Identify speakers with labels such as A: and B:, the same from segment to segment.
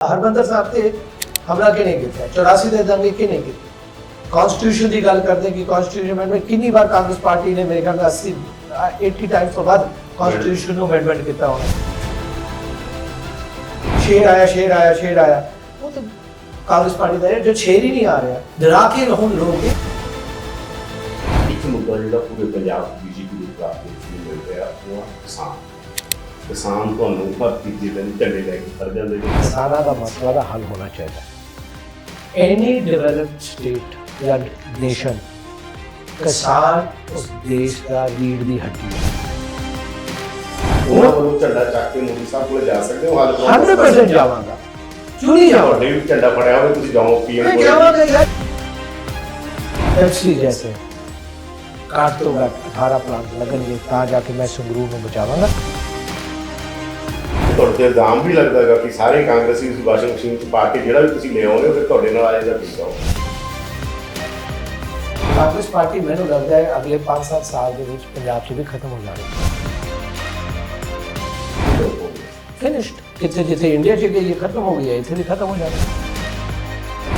A: ਹਰਮੰਦਰ ਸਾਹਿਬ ਤੇ ਹਮਲਾ ਕਿਹਨੇ ਕੀਤਾ 84 ਦੇ ਦੰਗੇ ਕਿਹਨੇ ਕੀਤੇ ਕਨਸਟੀਟਿਊਸ਼ਨ ਦੀ ਗੱਲ ਕਰਦੇ ਕਿ ਕਨਸਟੀਟਿਊਸ਼ਨ ਅਮੈਂਡਮੈਂਟ ਕਿੰਨੀ ਵਾਰ ਕਾਂਗਰਸ ਪਾਰਟੀ ਨੇ ਮੇਰੇ ਖਿਆਲ ਨਾਲ 80 ਅ, 80 ਟਾਈਮਸ ਤੋਂ ਬਾਅਦ ਕਨਸਟੀਟਿਊਸ਼ਨ ਨੂੰ ਅਮੈਂਡਮੈਂਟ ਕੀਤਾ ਹੋਣਾ ਸ਼ੇਰ ਆਇਆ ਸ਼ੇਰ ਆਇਆ ਸ਼ੇਰ ਆਇਆ ਉਹ ਤਾਂ ਕਾਂਗਰਸ ਪਾਰਟੀ ਦਾ ਹੈ, ਜੋ ਸ਼ੇਰ ਹੀ ਨਹੀਂ ਆ ਰਿਹਾ ਡਰਾ ਕੇ ਹੁਣ ਲੋਕ
B: ਇੱਕ ਮੁੱਦਾ ਜਿਹੜਾ ਪੂਰੇ ਪੰਜਾਬ ਬੀਜੇਪੀ ਦੇ ਖਿਲਾਫ ਕਿਸਾਨ ਤੁਹਾਨੂੰ ਭਰਤੀ ਦੇ ਦਿਨ ਝੰਡੇ ਲੈ ਕੇ ਖੜ ਜਾਂਦੇ ਨੇ।
A: ਕਿਸਾਨਾਂ ਦਾ ਮਸਲਾ ਦਾ ਹੱਲ ਹੋਣਾ ਚਾਹੀਦਾ। ਐਨੀ ਡਿਵੈਲਪਡ ਸਟੇਟ ਜਾਂ ਨੇਸ਼ਨ ਕਿਸਾਨ ਉਸ ਦੇਸ਼ ਦਾ ਰੀੜ ਦੀ ਹੱਡੀ ਹੈ।
B: ਉਹਨਾਂ ਕੋਲੋਂ ਝੰਡਾ ਚੱਕ ਕੇ ਮੋਦੀ ਸਾਹਿਬ ਕੋਲ ਜਾ ਸਕਦੇ ਹੋ? ਹੱਲ
A: 100% ਜਾਵਾਂਗਾ। ਚੁਣੀ ਜਾਓ
B: ਤੁਹਾਡੇ ਵੀ ਝੰਡਾ ਹੋਵੇ ਤੁਸੀਂ ਜਾਓ ਪੀਐਮ ਕੋਲ।
A: ਜਾਵਾਂਗਾ ਯਾਰ ਟੈਕਸੀ ਜੈਸੇ। ਘੱਟ ਤੋਂ ਘੱਟ 18 ਪਲਾਂਟ ਲੱਗਣਗੇ ਤਾਂ ਜਾ ਕੇ ਮੈਂ ਸੰਗਰੂਰ ਨੂੰ ਬਚਾਵਾਂਗਾ।
B: ਤੁਹਾਡੇ ਤੇ ਇਲਜ਼ਾਮ ਵੀ ਲੱਗਦਾ ਹੈਗਾ ਕਿ ਸਾਰੇ ਕਾਂਗਰਸੀ ਉਸ ਵਾਸ਼ਿੰਗ ਮਸ਼ੀਨ 'ਚ ਪਾ ਕੇ ਜਿਹੜਾ ਵੀ ਤੁਸੀਂ ਲੈ ਆਉਂਦੇ ਹੋ ਫਿਰ ਤੁਹਾਡੇ ਨਾਲ ਆਏ ਜਾਂ ਠੀਕ ਆਓ
A: ਕਾਂਗਰਸ ਪਾਰਟੀ ਮੈਨੂੰ ਲੱਗਦਾ ਹੈ ਅਗਲੇ 5-7 ਸਾਲ ਦੇ ਵਿੱਚ ਪੰਜਾਬ 'ਚ ਵੀ ਖਤਮ ਹੋ ਜਾਣੀ ਫਿਨਿਸ਼ਡ ਜਿੱਥੇ ਜਿੱਥੇ ਇੰਡੀਆ 'ਚ ਗਈ ਇਹ ਖਤਮ ਹੋ ਗਈ ਹੈ ਇੱਥੇ ਵੀ ਖਤਮ ਹੋ ਜਾਣੀ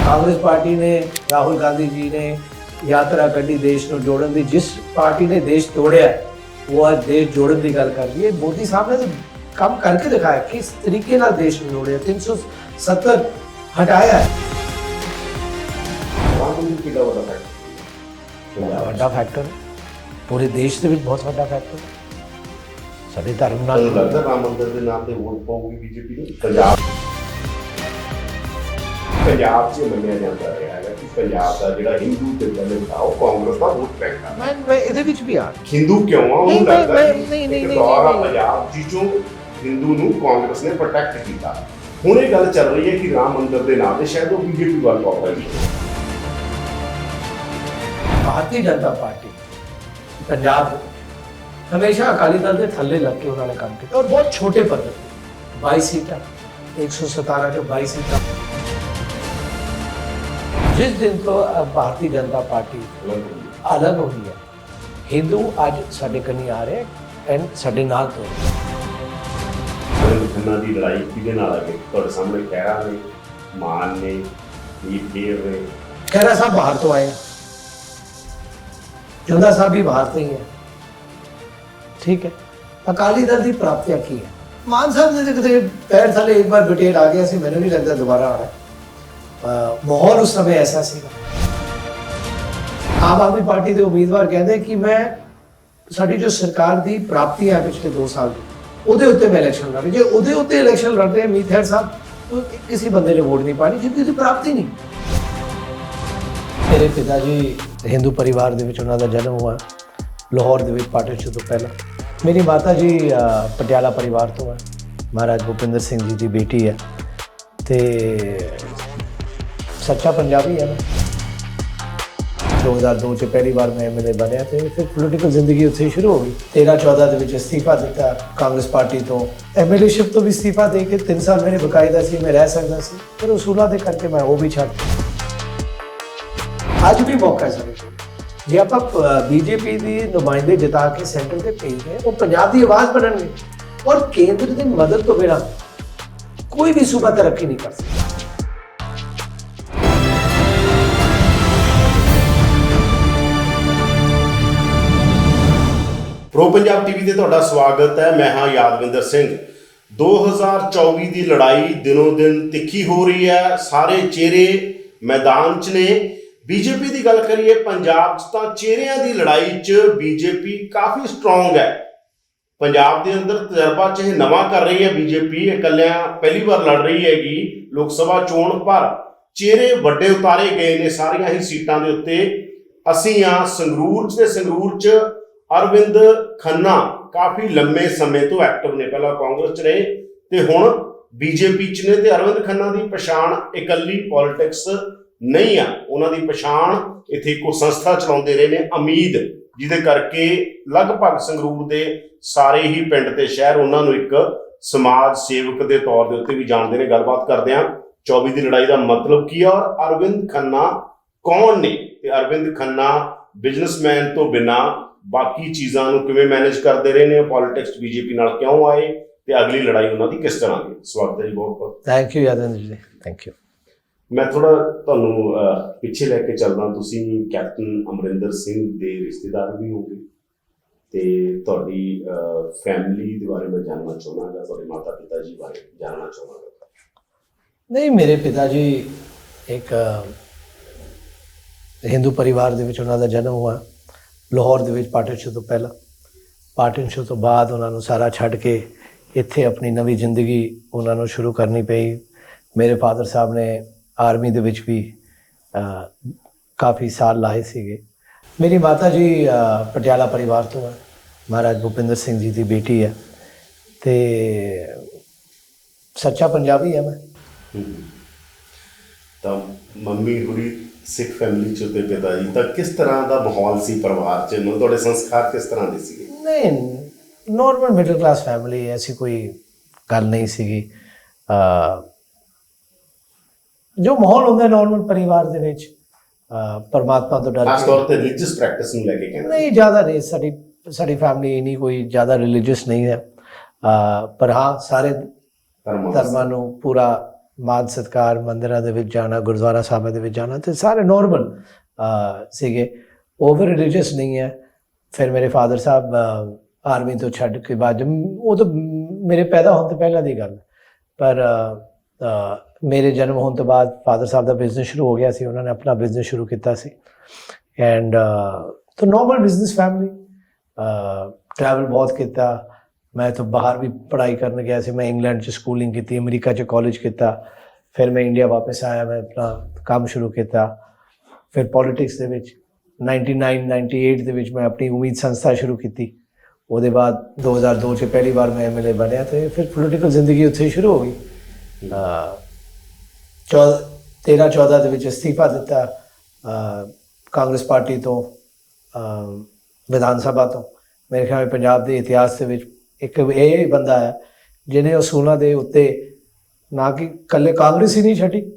A: ਕਾਂਗਰਸ ਪਾਰਟੀ ਨੇ ਰਾਹੁਲ ਗਾਂਧੀ ਜੀ ਨੇ ਯਾਤਰਾ ਕੱਢੀ ਦੇਸ਼ ਨੂੰ ਜੋੜਨ ਦੀ ਜਿਸ ਪਾਰਟੀ ਨੇ ਦੇਸ਼ ਤੋੜਿਆ ਉਹ ਅੱਜ ਦੇਸ਼ ਜੋੜਨ ਦੀ ਗੱਲ ਕਰ ਰਹੀ ਹੈ। ਮੋਦੀ ਸਾਹਿਬ ਨੇ ਤਾਂ ਕੰਮ ਕਰਕੇ ਦਿਖਾਇਆ ਕਿਸ ਤਰੀਕੇ ਨਾਲ ਦੇਸ਼ ਨੂੰ ਜੋੜਿਆ 370 ਹਟਾਇਆ ਹੈ
B: ਆਹ ਕੋਈ ਕਿਹੜਾ ਵੱਡਾ ਫੈਕਟ
A: ਬੜਾ ਵੱਡਾ ਫੈਕਟਰ ਪੂਰੇ ਦੇਸ਼ ਦੇ ਵਿੱਚ ਬਹੁਤ ਵੱਡਾ ਫੈਕਟਰ ਸਾਡੇ ਧਰਮ ਨਾਲ
B: ਤੁਹਾਨੂੰ ਲੱਗਦਾ ਰਾਮ ਮੰਦਿਰ ਦੇ ਨਾਮ ਤੇ ਵੋਟ ਪਾਉਗੀ ਬੀਜੇਪੀ ਨੂੰ ਪੰਜਾਬ ਪੰਜਾਬ 'ਚ ਇਹ ਮੰਨਿਆ ਜਾਂਦਾ ਰਿਹਾ ਹੈਗਾ ਕਿ ਪੰਜਾਬ ਦਾ ਜਿਹੜਾ ਹਿੰਦੂ ਤੇ ਦਲਿਤ ਆ ਉਹ ਕਾਂਗਰਸ ਦਾ ਵੋਟ ਬੈਂਕ ਆ
A: ਮੈਂ ਮੈਂ ਇਹਦੇ ਵਿੱਚ ਵੀ ਆ
B: ਹਿੰਦੂ ਕਿਉਂ ਆ
A: ਨਹੀਂ,
B: ਉਹਨੂੰ
A: ਮੈਂ-
B: ਲੱਗਦਾ
A: ਮੈਂ-
B: ਕਿ
A: ਨਹੀਂ, ਨਹੀਂ,
B: ਇੱਕ
A: ਨਹੀਂ,
B: ਦੌਰ ਆ
A: ਨਹੀਂ, ਨਹੀਂ।
B: ਪੰਜਾਬ ਜਿੱਚੋਂ ਹਿੰਦੂ ਨੂੰ ਕਾਂਗਰਸ ਨੇ ਪ੍ਰੋਟੈਕਟ ਕੀਤਾ। ਹੁਣ ਇਹ ਗੱਲ ਚੱਲ ਰਹੀ ਹੈ ਕਿ ਰਾਮ ਮੰਦਿਰ ਦੇ ਨਾਮ ਤੇ ਸ਼ਾਇਦ ਉਹ ਬੀਜੇਪੀ ਵੱਲ ਪਾਉਂਦਾ ਜੀ
A: ਭਾਰਤੀ ਜਨਤਾ ਪਾਰਟੀ, ਪੰਜਾਬ ਹਮੇਸ਼ਾ ਅਕਾਲੀ ਦਲ ਦੇ ਥੱਲੇ ਲੱਗ ਕੇ ਉਹਨਾਂ ਨੇ ਕੰਮ ਕੀਤਾ ਔਰ ਬਹੁਤ ਛੋਟੇ ਪੱਧਰ 22 ਸੀਟਾਂ 117 ਚੋਂ 22 ਸੀਟਾਂ। ਜਿਸ ਦਿਨ ਤੋਂ ਭਾਰਤੀ ਜਨਤਾ ਪਾਰਟੀ ਅਲੱਗ ਹੋਈ ਹੈ, ਹਿੰਦੂ ਅੱਜ ਸਾਡੇ ਕੰਨੀ ਆ ਰਹੇ ਐਂਡ ਸਾਡੇ ਨਾਲ ਤੋਂ
B: ਖੰਨਾ ਦੀ ਲੜਾਈ ਕਿਹਦੇ ਨਾਲ ਆ ਤੁਹਾਡੇ ਸਾਹਮਣੇ ਖਹਿਰਾ ਨੇ, ਮਾਨ ਨੇ ਦੀਪ ਫੇਰ ਨੇ।
A: ਖਹਿਰਾ ਸਾਹਿਬ ਬਾਹਰ ਤੋਂ ਆਏ ਜੁੰਦਾ ਸਾਹਿਬ ਵੀ ਬਾਹਰ ਤੋਂ ਹੀ ਹੈ ਠੀਕ ਹੈ। ਅਕਾਲੀ ਦਲ ਦੀ ਪ੍ਰਾਪਤੀਆ ਕੀ ਹੈ? ਮਾਨ ਸਾਹਿਬ ਦੇ ਕਿਤੇ ਪੈਰ ਥੱਲੇ ਇੱਕ ਵਾਰ ਬਟੇਰ ਆ ਗਿਆ ਸੀ, ਮੈਨੂੰ ਨਹੀਂ ਲੱਗਦਾ ਦੁਬਾਰਾ ਆਣਾ ਮਾਹੌਲ ਉਸ ਸਮੇਂ ਐਸਾ ਸੀਗਾ। ਆਮ ਆਦਮੀ ਪਾਰਟੀ ਦੇ ਉਮੀਦਵਾਰ ਕਹਿੰਦੇ ਕਿ ਮੈਂ ਸਾਡੀ ਜੋ ਸਰਕਾਰ ਦੀ ਪ੍ਰਾਪਤੀ ਹੈ ਪਿਛਲੇ 2 ਸਾਲ ਦੀ ਉਹਦੇ ਉੱਤੇ ਮੈਂ ਇਲੈਕਸ਼ਨ ਲੜ ਜੇ ਉਹਦੇ ਉੱਤੇ ਇਲੈਕਸ਼ਨ ਲੜ ਰਹੇ ਮੀਤ ਹੈਡ ਸਾਹਿਬ ਕਿਸੇ ਬੰਦੇ ਨੇ ਵੋਟ ਨਹੀਂ ਪਾਣੀ, ਜਿੱਦੀ ਦੀ ਪ੍ਰਾਪਤੀ ਨਹੀਂ। ਮੇਰੇ ਪਿਤਾ ਜੀ ਹਿੰਦੂ ਪਰਿਵਾਰ ਦੇ ਵਿੱਚ ਉਹਨਾਂ ਦਾ ਜਨਮ ਹੋਇਆ। ਲਾਹੌਰ ਦੇ ਵਿੱਚ ਪਾਰਟੀਸ਼ਨ ਤੋਂ ਪਹਿਲਾਂ। ਮੇਰੀ ਮਾਤਾ ਜੀ ਪਟਿਆਲਾ ਪਰਿਵਾਰ ਤੋਂ ਹੈ। ਮਹਾਰਾਜ ਭੁਪਿੰਦਰ ਸਿੰਘ ਜੀ ਦੀ ਬੇਟੀ ਹੈ। ਤੇ ਸੱਚਾ ਪੰਜਾਬੀ ਹੈ। ਮੈਂ 2002 ਚ ਪਹਿਲੀ ਵਾਰ ਮੈਂ ਐਮਐਲਏ ਬਣਿਆ ਤੇ ਫਿਰ ਪੋਲੀਟੀਕਲ ਜ਼ਿੰਦਗੀ ਉੱਥੇ ਸ਼ੁਰੂ ਹੋ ਗਈ। 13 14 ਦੇ ਵਿੱਚ ਅਸਤੀਫਾ ਦਿੱਤਾ ਕਾਂਗਰਸ ਪਾਰਟੀ ਤੋਂ। ਐਮਐਲਏਸ਼ਿਪ ਤੋਂ ਵੀ ਅਸਤੀਫਾ ਦੇ ਕੇ 3 ਸਾਲ ਮੇਰੇ ਬਕਾਇਦਾ ਸੀ, ਮੈਂ ਰਹਿ ਸਕਦਾ ਸੀ। ਪਰ ਉਸੂਲਾਂ ਦੇ ਕਰਕੇ ਮੈਂ ਉਹ ਵੀ ਛੱਡ ਅੱਜ ਵੀ ਮੌਕਾ ਹੈ ਸਾਡੇ ਕੋਲ। ਜੇ ਆਪਾਂ ਬੀਜੇਪੀ ਦੀ ਨੁਮਾਇੰਦੇ ਜਿਤਾ ਕੇ ਸੈਂਟਰ ਤੇ ਭੇਜਦੇ ਉਹ ਪੰਜਾਬ ਦੀ ਆਵਾਜ਼ ਬਣਨਗੇ। ਔਰ ਕੇਂਦਰ ਦੀ ਮਦਦ ਤੋਂ ਬਿਨਾਂ ਕੋਈ ਵੀ ਸੂਬਾ ਤਰੱਕੀ ਨਹੀਂ ਕਰ ਸਕਦਾ।
B: ਪ੍ਰੋ ਪੰਜਾਬ ਟੀਵੀ ਤੇ ਤੁਹਾਡਾ ਸਵਾਗਤ ਹੈ। ਮੈਂ ਹਾਂ ਯਾਦਵਿੰਦਰ ਸਿੰਘ। 2024 ਦੀ ਲੜਾਈ ਦਿਨੋ ਦਿਨ ਤਿੱਖੀ ਹੋ ਰਹੀ ਹੈ। ਸਾਰੇ ਚਿਹਰੇ ਮੈਦਾਨ 'ਚ ਨੇ। ਬੀਜੇਪੀ ਦੀ ਗੱਲ ਕਰੀਏ, ਪੰਜਾਬ 'ਚ ਤਾਂ ਚਿਹਰਿਆਂ ਦੀ ਲੜਾਈ 'ਚ ਬੀਜੇਪੀ ਕਾਫੀ ਸਟਰੋਂਗ ਹੈ। ਪੰਜਾਬ ਦੇ ਅੰਦਰ ਤਜਰਬਾ ਚ ਇਹ ਨਵਾਂ ਕਰ ਰਹੀ ਹੈ ਬੀਜੇਪੀ। ਇਕੱਲਿਆਂ ਪਹਿਲੀ ਵਾਰ ਲੜ ਰਹੀ ਹੈਗੀ ਲੋਕ ਸਭਾ ਚੋਣ ਪਰ ਚਿਹਰੇ ਵੱਡੇ ਉਤਾਰੇ ਗਏ ਨੇ ਸਾਰੀਆਂ ਹੀ ਸੀਟਾਂ ਦੇ ਉੱਤੇ। ਅਸੀਂ ਆ ਸੰਗਰੂਰ ਚ ਤੇ ਸੰਗਰੂਰ ਚ ਅਰਵਿੰਦ ਖੰਨਾ ਕਾਫੀ ਲੰਮੇ ਸਮੇਂ ਤੋਂ ਐਕਟਿਵ ਨੇ, ਪਹਿਲਾਂ ਕਾਂਗਰਸ ਚ ਰਹੇ ਤੇ ਹੁਣ ਬੀਜੇਪੀ ਚ ਨੇ ਤੇ ਅਰਵਿੰਦ ਖੰਨਾ ਦੀ ਪਛਾਣ ਇਕੱਲੀ ਪੋਲਿਟਿਕਸ ਨਹੀਂ ਆ। ਉਹਨਾਂ ਦੀ ਪਛਾਣ ਇੱਥੇ ਇੱਕੋ ਸੰਸਥਾ ਚਲਾਉਂਦੇ ਰਹੇ ਨੇ ਉਮੀਦ ਜਿਹਦੇ ਕਰਕੇ ਲਗਭਗ ਸੰਗਰੂਰ ਦੇ ਸਾਰੇ ਹੀ ਪਿੰਡ ਤੇ ਸ਼ਹਿਰ ਉਹਨਾਂ ਨੂੰ ਇੱਕ ਸਮਾਜ ਸੇਵਕ ਦੇ ਤੌਰ ਦੇ ਉੱਤੇ ਵੀ ਜਾਣਦੇ ਨੇ। ਗੱਲਬਾਤ ਕਰਦੇ ਆ 24 ਦੀ ਲੜਾਈ ਦਾ ਮਤਲਬ ਕੀ ਆ ਔਰ ਅਰਵਿੰਦ ਖੰਨਾ ਕੌਣ ਨੇ? ਤੇ ਅਰਵਿੰਦ ਖੰਨਾ ਬਿਜ਼ਨਸਮੈਨ ਤੋਂ ਬਿਨਾ ਬਾਕੀ ਚੀਜ਼ਾਂ ਨੂੰ ਕਿਵੇਂ ਮੈਨੇਜ ਕਰਦੇ ਰਹੇ ਨੇ ਪੋਲਿਟਿਕਸ ਬੀਜੇਪੀ ਨਾਲ ਕਿਉਂ ਆਏ ਤੇ ਅਗਲੀ ਲੜਾਈ ਉਹਨਾਂ ਦੀ ਕਿਸ ਤਰ੍ਹਾਂ ਦੀ? ਸਵਾਗਤ ਹੈ ਜੀ ਬਹੁਤ ਬਹੁਤ।
A: ਥੈਂਕ ਯੂ ਯਾਦਵਿੰਦਰ ਜੀ। ਥੈਂਕ ਯੂ
B: ਮੈਂ ਥੋੜਾ ਤੁਹਾਨੂੰ ਪਿੱਛੇ ਲੈ ਕੇ ਚੱਲਦਾ ਤੁਸੀਂ ਕੈਪਟਨ ਅਮਰਿੰਦਰ ਸਿੰਘ ਦੇ ਰਿਸ਼ਤੇਦਾਰ ਵੀ ਹੋਗੇ ਤੇ ਤੁਹਾਡੀ ਫੈਮਿਲੀ ਦੇ ਬਾਰੇ ਮੈਂ ਜਾਣਨਾ ਚਾਹੁੰਦਾ ਤੁਹਾਡੇ ਮਾਤਾ ਪਿਤਾ ਜੀ ਬਾਰੇ ਜਾਣਨਾ ਚਾਹੁੰਦਾ।
A: ਨਹੀਂ ਮੇਰੇ ਪਿਤਾ ਜੀ ਇੱਕ ਹਿੰਦੂ ਪਰਿਵਾਰ ਦੇ ਵਿੱਚ ਉਹਨਾਂ ਦਾ ਜਨਮ ਹੋਇਆ। ਲਾਹੌਰ ਦੇ ਵਿੱਚ ਪਾਰਟੀਸ਼ਨ ਤੋਂ ਪਹਿਲਾਂ। ਪਾਰਟੀਸ਼ਨ ਤੋਂ ਬਾਅਦ ਉਹਨਾਂ ਨੂੰ ਸਾਰਾ ਛੱਡ ਕੇ ਇੱਥੇ ਆਪਣੀ ਨਵੀਂ ਜ਼ਿੰਦਗੀ ਉਹਨਾਂ ਨੂੰ ਸ਼ੁਰੂ ਕਰਨੀ ਪਈ। ਮੇਰੇ ਫਾਦਰ ਸਾਹਿਬ ਨੇ ਆਰਮੀ ਦੇ ਵਿੱਚ ਵੀ ਕਾਫੀ ਸਾਲ ਲਾਏ ਸੀਗੇ। ਮੇਰੀ ਮਾਤਾ ਜੀ ਪਟਿਆਲਾ ਪਰਿਵਾਰ ਤੋਂ ਹੈ। ਮਹਾਰਾਜ ਭੁਪਿੰਦਰ ਸਿੰਘ ਜੀ ਦੀ ਬੇਟੀ ਹੈ। ਤੇ ਸੱਚਾ ਪੰਜਾਬੀ ਹੈ ਮੈਂ।
B: ਤਾਂ ਮੰਮੀ ਹੁਰੀ ਸਿੱਖ ਫੈਮਿਲੀ ਚ ਤੇ ਪਿਤਾ ਜੀ ਤਾਂ ਕਿਸ ਤਰ੍ਹਾਂ ਦਾ ਮਾਹੌਲ ਸੀ ਪਰਿਵਾਰ ਚ? ਮਤਲਬ ਤੁਹਾਡੇ ਸੰਸਕਾਰ ਕਿਸ ਤਰ੍ਹਾਂ ਦੇ ਸੀਗੇ?
A: ਨਹੀਂ ਨਾਰਮਲ ਮਿਡਲ ਕਲਾਸ ਫੈਮਿਲੀ ਐਸੀ ਕੋਈ ਗੱਲ ਨਹੀਂ ਸੀਗੀ। ਜੋ ਮਾਹੌਲ ਹੁੰਦਾ ਨਾਰਮਲ ਪਰਿਵਾਰ ਦੇ ਵਿੱਚ ਪਰਮਾਤਮਾ ਤੋਂ ਡਰ
B: ਖਾਸ ਤੌਰ ਤੇ ਰਿਲੀਜੀਅਸ ਪ੍ਰੈਕਟਿਸ ਨੂੰ ਲੈ ਕੇ ਕਹਿੰਦਾ।
A: ਨਹੀਂ ਜ਼ਿਆਦਾ ਨਹੀਂ ਸਾਡੀ ਸਾਡੀ ਫੈਮਿਲੀ ਨਹੀਂ ਕੋਈ ਜ਼ਿਆਦਾ ਰਿਲੀਜੀਅਸ ਨਹੀਂ ਹੈ। ਪਰ ਹਾਂ ਸਾਰੇ
B: ਧਰਮਾਂ
A: ਨੂੰ ਪੂਰਾ ਮਾਨ ਸਤਕਾਰ ਮੰਦਰਾਂ ਦੇ ਵਿੱਚ ਜਾਣਾ, ਗੁਰਦੁਆਰਾ ਸਾਹਿਬਾਂ ਦੇ ਵਿੱਚ ਜਾਣਾ ਤੇ ਸਾਰੇ ਨਾਰਮਲ ਸੀਗੇ। ਓਵਰ ਰਿਲੀਜੀਅਸ ਨਹੀਂ ਹੈ। ਫਿਰ ਮੇਰੇ ਫਾਦਰ ਸਾਹਿਬ ਆਰਮੀ ਤੋਂ ਛੱਡ ਕੇ ਬਾਅਦ ਜਦ- ਉਹ ਤਾਂ ਮੇਰੇ ਪੈਦਾ ਹੋਣ ਤੋਂ ਪਹਿਲਾਂ ਦੀ ਗੱਲ। ਪਰ ਮੇਰੇ ਜਨਮ ਹੋਣ ਤੋਂ ਬਾਅਦ ਫਾਦਰ ਸਾਹਿਬ ਦਾ ਬਿਜ਼ਨਸ ਸ਼ੁਰੂ ਹੋ ਗਿਆ ਸੀ। ਉਹਨਾਂ ਨੇ ਆਪਣਾ ਬਿਜ਼ਨਸ ਸ਼ੁਰੂ ਕੀਤਾ ਸੀ। ਐਂਡ ਤਾਂ ਨਾਰਮਲ ਬਿਜ਼ਨਸ ਫੈਮਿਲੀ ਟਰੈਵਲ ਬਹੁਤ ਕੀਤਾ। ਮੈਂ ਤਾਂ ਬਾਹਰ ਵੀ ਪੜ੍ਹਾਈ ਕਰਨ ਗਿਆ ਸੀ ਮੈਂ ਇੰਗਲੈਂਡ 'ਚ ਸਕੂਲਿੰਗ ਕੀਤੀ ਅਮਰੀਕਾ 'ਚ ਕਾਲਜ ਕੀਤਾ ਫਿਰ ਮੈਂ ਇੰਡੀਆ ਵਾਪਸ ਆਇਆ ਮੈਂ ਆਪਣਾ ਕੰਮ ਸ਼ੁਰੂ ਕੀਤਾ ਫਿਰ ਪੋਲਿਟਿਕਸ ਦੇ ਵਿੱਚ 99 98 ਦੇ ਵਿੱਚ ਮੈਂ ਆਪਣੀ ਉਮੀਦ ਸੰਸਥਾ ਸ਼ੁਰੂ ਕੀਤੀ ਉਹਦੇ ਬਾਅਦ 2002 'ਚ ਪਹਿਲੀ ਵਾਰ ਮੈਂ ਐਮਐਲਏ ਬਣਿਆ ਤੇ ਫਿਰ ਪੋਲਿਟੀਕਲ ਜ਼ਿੰਦਗੀ ਉੱਥੇ ਹੀ ਸ਼ੁਰੂ ਹੋ ਗਈ। ਅਹ, ਚੌ- 13 14 ਦੇ ਵਿੱਚ ਅਸਤੀਫਾ ਦਿੱਤਾ ਕਾਂਗਰਸ ਪਾਰਟੀ ਤੋਂ ਵਿਧਾਨ ਸਭਾ ਤੋਂ। ਮੇਰੇ ਖਿਆਲ ਪੰਜਾਬ ਦੇ ਇਤਿਹਾਸ ਦੇ ਵਿੱਚ ਇੱਕ ਇਹ ਬੰਦਾ ਹੈ, ਜਿਹਨੇ ਅਸੂਲਾਂ ਦੇ ਉੱਤੇ ਨਾ ਕਿ ਕੱਲੇ ਕਾਂਗਰਸ ਹੀ ਨਹੀਂ ਛੱਡੀ।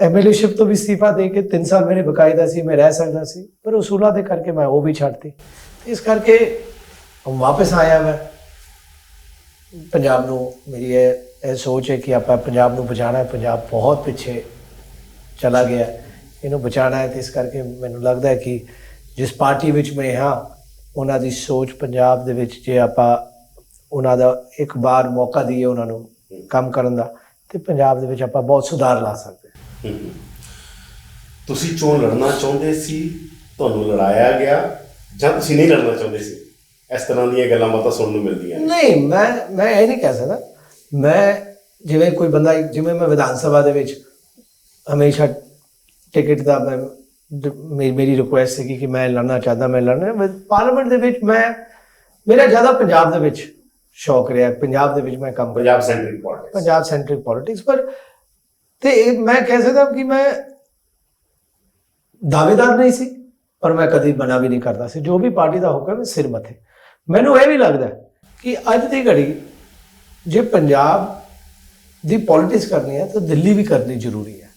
A: ਐਮਐਲਏਸ਼ਿਪ ਤੋਂ ਵੀ ਅਸਤੀਫਾ ਦੇ ਕੇ 3 ਸਾਲ ਮੇਰੇ ਬਕਾਇਦਾ ਸੀ, ਮੈਂ ਰਹਿ ਸਕਦਾ ਸੀ, ਪਰ ਅਸੂਲਾਂ ਦੇ ਕਰਕੇ ਮੈਂ ਉਹ ਵੀ ਛੱਡਤੀ। ਇਸ ਕਰਕੇ ਹੁਣ ਵਾਪਸ ਆਇਆ ਮੈਂ। ਪੰਜਾਬ ਨੂੰ ਮੇਰੀ ਇਹ ਇਹ ਸੋਚ ਹੈ ਕਿ ਆਪਾਂ ਪੰਜਾਬ ਨੂੰ ਬਚਾਉਣਾ ਹੈ, ਪੰਜਾਬ ਬਹੁਤ ਪਿੱਛੇ ਚਲਾ ਗਿਆ ਇਹਨੂੰ ਬਚਾਉਣਾ ਹੈ ਤੇ ਇਸ ਕਰਕੇ ਮੈਨੂੰ ਲੱਗਦਾ ਹੈ ਕਿ ਜਿਸ ਪਾਰਟੀ ਵਿੱਚ ਮੈਂ ਹਾਂ ਉਹਨਾਂ ਦੀ ਸੋਚ ਪੰਜਾਬ ਦੇ ਵਿੱਚ ਜੇ ਆਪਾਂ ਉਹਨਾਂ ਦਾ ਇੱਕ ਵਾਰ ਮੌਕਾ ਦਈਏ ਉਹਨਾਂ ਨੂੰ ਕੰਮ ਕਰਨ ਦਾ ਤੇ ਪੰਜਾਬ ਦੇ ਵਿੱਚ ਆਪਾਂ ਬਹੁਤ ਸੁਧਾਰ ਲਾ ਸਕਦੇ ਹਾਂ।
B: ਤੁਸੀਂ ਚੋਣ ਲੜਨਾ ਚਾਹੁੰਦੇ ਸੀ ਤੁਹਾਨੂੰ ਲੜਾਇਆ ਗਿਆ ਜਾਂ ਤੁਸੀਂ ਨਹੀਂ ਲੜਨਾ ਚਾਹੁੰਦੇ ਸੀ ਇਸ ਤਰ੍ਹਾਂ ਦੀਆਂ ਗੱਲਾਂ ਬਾਤਾਂ ਸੁਣਨ ਨੂੰ ਮਿਲਦੀਆਂ ਨੇ।
A: ਨਹੀਂ ਮੈਂ ਮੈਂ ਇਹ ਨਹੀਂ ਕਹਿ ਸਕਦਾ ਮੈਂ ਜਿਵੇਂ ਕੋਈ ਬੰਦਾ ਜਿਵੇਂ ਮੈਂ ਵਿਧਾਨ ਸਭਾ ਦੇ ਵਿੱਚ ਹਮੇਸ਼ਾ ਟਿਕਟ ਦਾ ਮੇ- ਮੇਰੀ ਰਿਕੁਐਸਟ ਸੀ ਕਿ ਮੈਂ ਲੜਨਾ ਚਾਹਦਾ ਮੈਂ ਲੜਨਾ ਪਾਰਲੀਮੈਂਟ ਦੇ ਵਿੱਚ ਮੈਂ ਮੇਰਾ ਜ਼ਿਆਦਾ ਪੰਜਾਬ ਦੇ ਵਿੱਚ ਸ਼ੌਕ ਰਿਹਾ ਪੰਜਾਬ ਦੇ ਵਿੱਚ ਮੈਂ ਕੰਮ
B: Punjab centric politics
A: Punjab centric politics ਪਰ ਤੇ ਮੈਂ ਕਹਿ ਸਕਦਾ ਕਿ ਮੈਂ ਦਾਅਵੇਦਾਰ ਨਹੀਂ ਸੀ ਪਰ ਮੈਂ ਕਦੀ ਬਣਾ ਵੀ ਨਹੀਂ ਕਰਦਾ ਸੀ। ਜੋ ਵੀ ਪਾਰਟੀ ਦਾ ਹੁਕਮ ਹੈ ਸਿਰ ਮੱਥੇ। ਮੈਨੂੰ ਇਹ ਵੀ ਲੱਗਦਾ ਕਿ ਅੱਜ ਦੀ ਘੜੀ ਜੇ ਪੰਜਾਬ ਦੀ ਪੋਲਿਟਿਕਸ ਕਰਨੀ ਹੈ ਤਾਂ ਦਿੱਲੀ ਵੀ ਕਰਨੀ ਜ਼ਰੂਰੀ ਹੈ।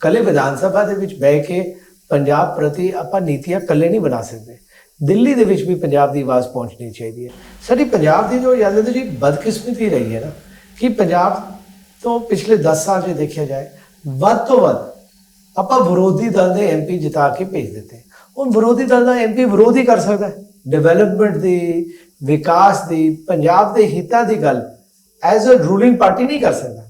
A: ਕੱਲੇ ਵਿਧਾਨ ਸਭਾ ਦੇ ਵਿੱਚ ਬਹਿ ਕੇ ਪੰਜਾਬ ਪ੍ਰਤੀ ਆਪਾਂ ਨੀਤੀਆਂ ਇਕੱਲੇ ਨਹੀਂ ਬਣਾ ਸਕਦੇ। ਦਿੱਲੀ ਦੇ ਵਿੱਚ ਵੀ ਪੰਜਾਬ ਦੀ ਆਵਾਜ਼ ਪਹੁੰਚਣੀ ਚਾਹੀਦੀ ਹੈ। ਸਾਡੀ ਪੰਜਾਬ ਦੀ ਜੋ ਯਾਦ ਜੀ ਬਦਕਿਸਮਤੀ ਰਹੀ ਹੈ ਨਾ, ਕਿ ਪੰਜਾਬ ਤੋਂ ਪਿਛਲੇ 10 ਸਾਲ 'ਚ ਦੇਖਿਆ ਜਾਏ, ਵੱਧ ਤੋਂ ਵੱਧ ਆਪਾਂ ਵਿਰੋਧੀ ਦਲ ਦੇ ਐਮਪੀ ਜਿਤਾ ਕੇ ਭੇਜ ਦਿੱਤੇ। ਉਹ ਵਿਰੋਧੀ ਦਲ ਦਾ ਐਮਪੀ ਵਿਰੋਧ ਹੀ ਕਰ ਸਕਦਾ ਹੈ। ਡਿਵੈਲਪਮੈਂਟ ਦੀ, ਵਿਕਾਸ ਦੀ, ਪੰਜਾਬ ਦੇ ਹਿੱਤਾਂ ਦੀ ਗੱਲ ਐਜ਼ ਅ ਰੂਲਿੰਗ ਪਾਰਟੀ ਨਹੀਂ ਕਰ ਸਕਦਾ।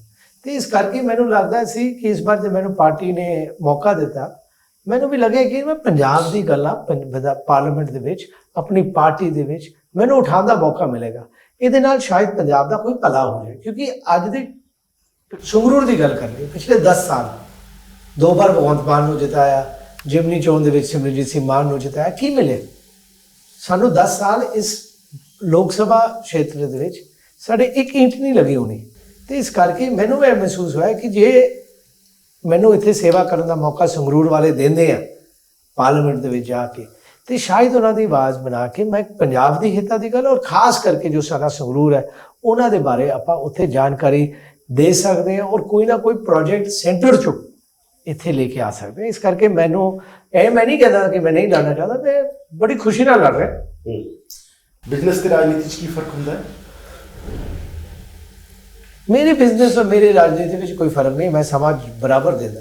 A: ਤੇ ਇਸ ਕਰਕੇ ਮੈਨੂੰ ਲੱਗਦਾ ਸੀ ਕਿ ਇਸ ਵਾਰ ਜੇ ਮੈਨੂੰ ਪਾਰਟੀ ਨੇ ਮੌਕਾ ਦਿੱਤਾ ਮੈਨੂੰ ਵੀ ਲੱਗਿਆ ਕਿ ਮੈਂ ਪੰਜਾਬ ਦੀ ਗੱਲਾਂ ਪੰ- ਵਿਧਾ- ਪਾਰਲੀਮੈਂਟ ਦੇ ਵਿੱਚ, ਆਪਣੀ ਪਾਰਟੀ ਦੇ ਵਿੱਚ, ਮੈਨੂੰ ਉਠਾਉਣ ਦਾ ਮੌਕਾ ਮਿਲੇਗਾ। ਇਹਦੇ ਨਾਲ ਸ਼ਾਇਦ ਪੰਜਾਬ ਦਾ ਕੋਈ ਭਲਾ ਹੋ ਜਾਏ, ਕਿਉਂਕਿ ਅੱਜ ਦੇ ਸੰਗਰੂਰ ਦੀ ਗੱਲ ਕਰ ਲਈ ਪਿਛਲੇ 10 ਸਾਲ, ਦੋ ਵਾਰ ਭਗਵੰਤ ਮਾਨ ਨੂੰ ਜਿਤਾਇਆ, ਜਿਮਨੀ ਚੋਣ ਦੇ ਵਿੱਚ ਸਿਮਰਜੀਤ ਸਿੰਘ ਮਾਨ ਨੂੰ ਜਿਤਾਇਆ, ਕੀ ਮਿਲੇ ਸਾਨੂੰ 10 ਸਾਲ ਇਸ ਲੋਕ ਸਭਾ ਖੇਤਰ ਦੇ ਵਿੱਚ, ਸਾਡੇ ਇੱਕ ਇੰਚ ਨਹੀਂ ਲੱਗੀ ਹੋਣੀ। ਤੇ ਇਸ ਕਰਕੇ ਮੈਨੂੰ ਇਹ ਮਹਿਸੂਸ ਹੋਇਆ ਕਿ ਜੇ ਮੈਨੂੰ ਇੱਥੇ ਸੇਵਾ ਕਰਨ ਦਾ ਮੌਕਾ ਸੰਗਰੂਰ ਵਾਲੇ ਦਿੰਦੇ ਆ, ਪਾਰਲੀਮੈਂਟ ਦੇ ਵਿੱਚ ਜਾ ਕੇ। ਤੇ ਸ਼ਾਇਦ ਉਹਨਾਂ ਦੀ ਆਵਾਜ਼ ਬਣਾ ਕੇ ਮੈਂ ਪੰਜਾਬ ਦੀ ਹਿੱਤਾਂ ਦੀ ਗੱਲ ਔਰ ਖਾਸ ਕਰਕੇ ਜੋ ਸਾਡਾ ਸੰਗਰੂਰ ਹੈ, ਉਹਨਾਂ ਦੇ ਬਾਰੇ ਆਪਾਂ ਉੱਥੇ ਜਾਣਕਾਰੀ ਦੇ ਸਕਦੇ ਹਾਂ ਔਰ ਕੋਈ ਨਾ ਕੋਈ ਪ੍ਰੋਜੈਕਟ ਸੈਂਟਰ ਚੋਂ ਇੱਥੇ ਲੈ ਕੇ ਆ ਸਕਦੇ ਹਾਂ। ਇਸ ਕਰਕੇ ਮੈਨੂੰ ਇਹ ਮੈਂ ਨਹੀਂ ਕਹਿੰਦਾ ਕਿ ਮੈਂ ਨਹੀਂ ਲੜਨਾ ਚਾਹੁੰਦਾ, ਮੈਂ ਬੜੀ ਖੁਸ਼ੀ ਨਾਲ ਲੜ ਰਿਹਾ।
B: ਬਿਜ਼ਨਸ ਤੇ ਰਾਜਨੀਤੀ 'ਚ ਕੀ ਫ਼ਰਕ ਹੁੰਦਾ ਹੈ?
A: ਮੇਰੇ ਬਿਜ਼ਨਸ ਔਰ ਮੇਰੇ ਰਾਜਨੀਤੀ ਵਿੱਚ ਕੋਈ ਫ਼ਰਕ ਨਹੀਂ ਮੈਂ ਸਮਾਜ ਬਰਾਬਰ ਦਿੰਦਾ।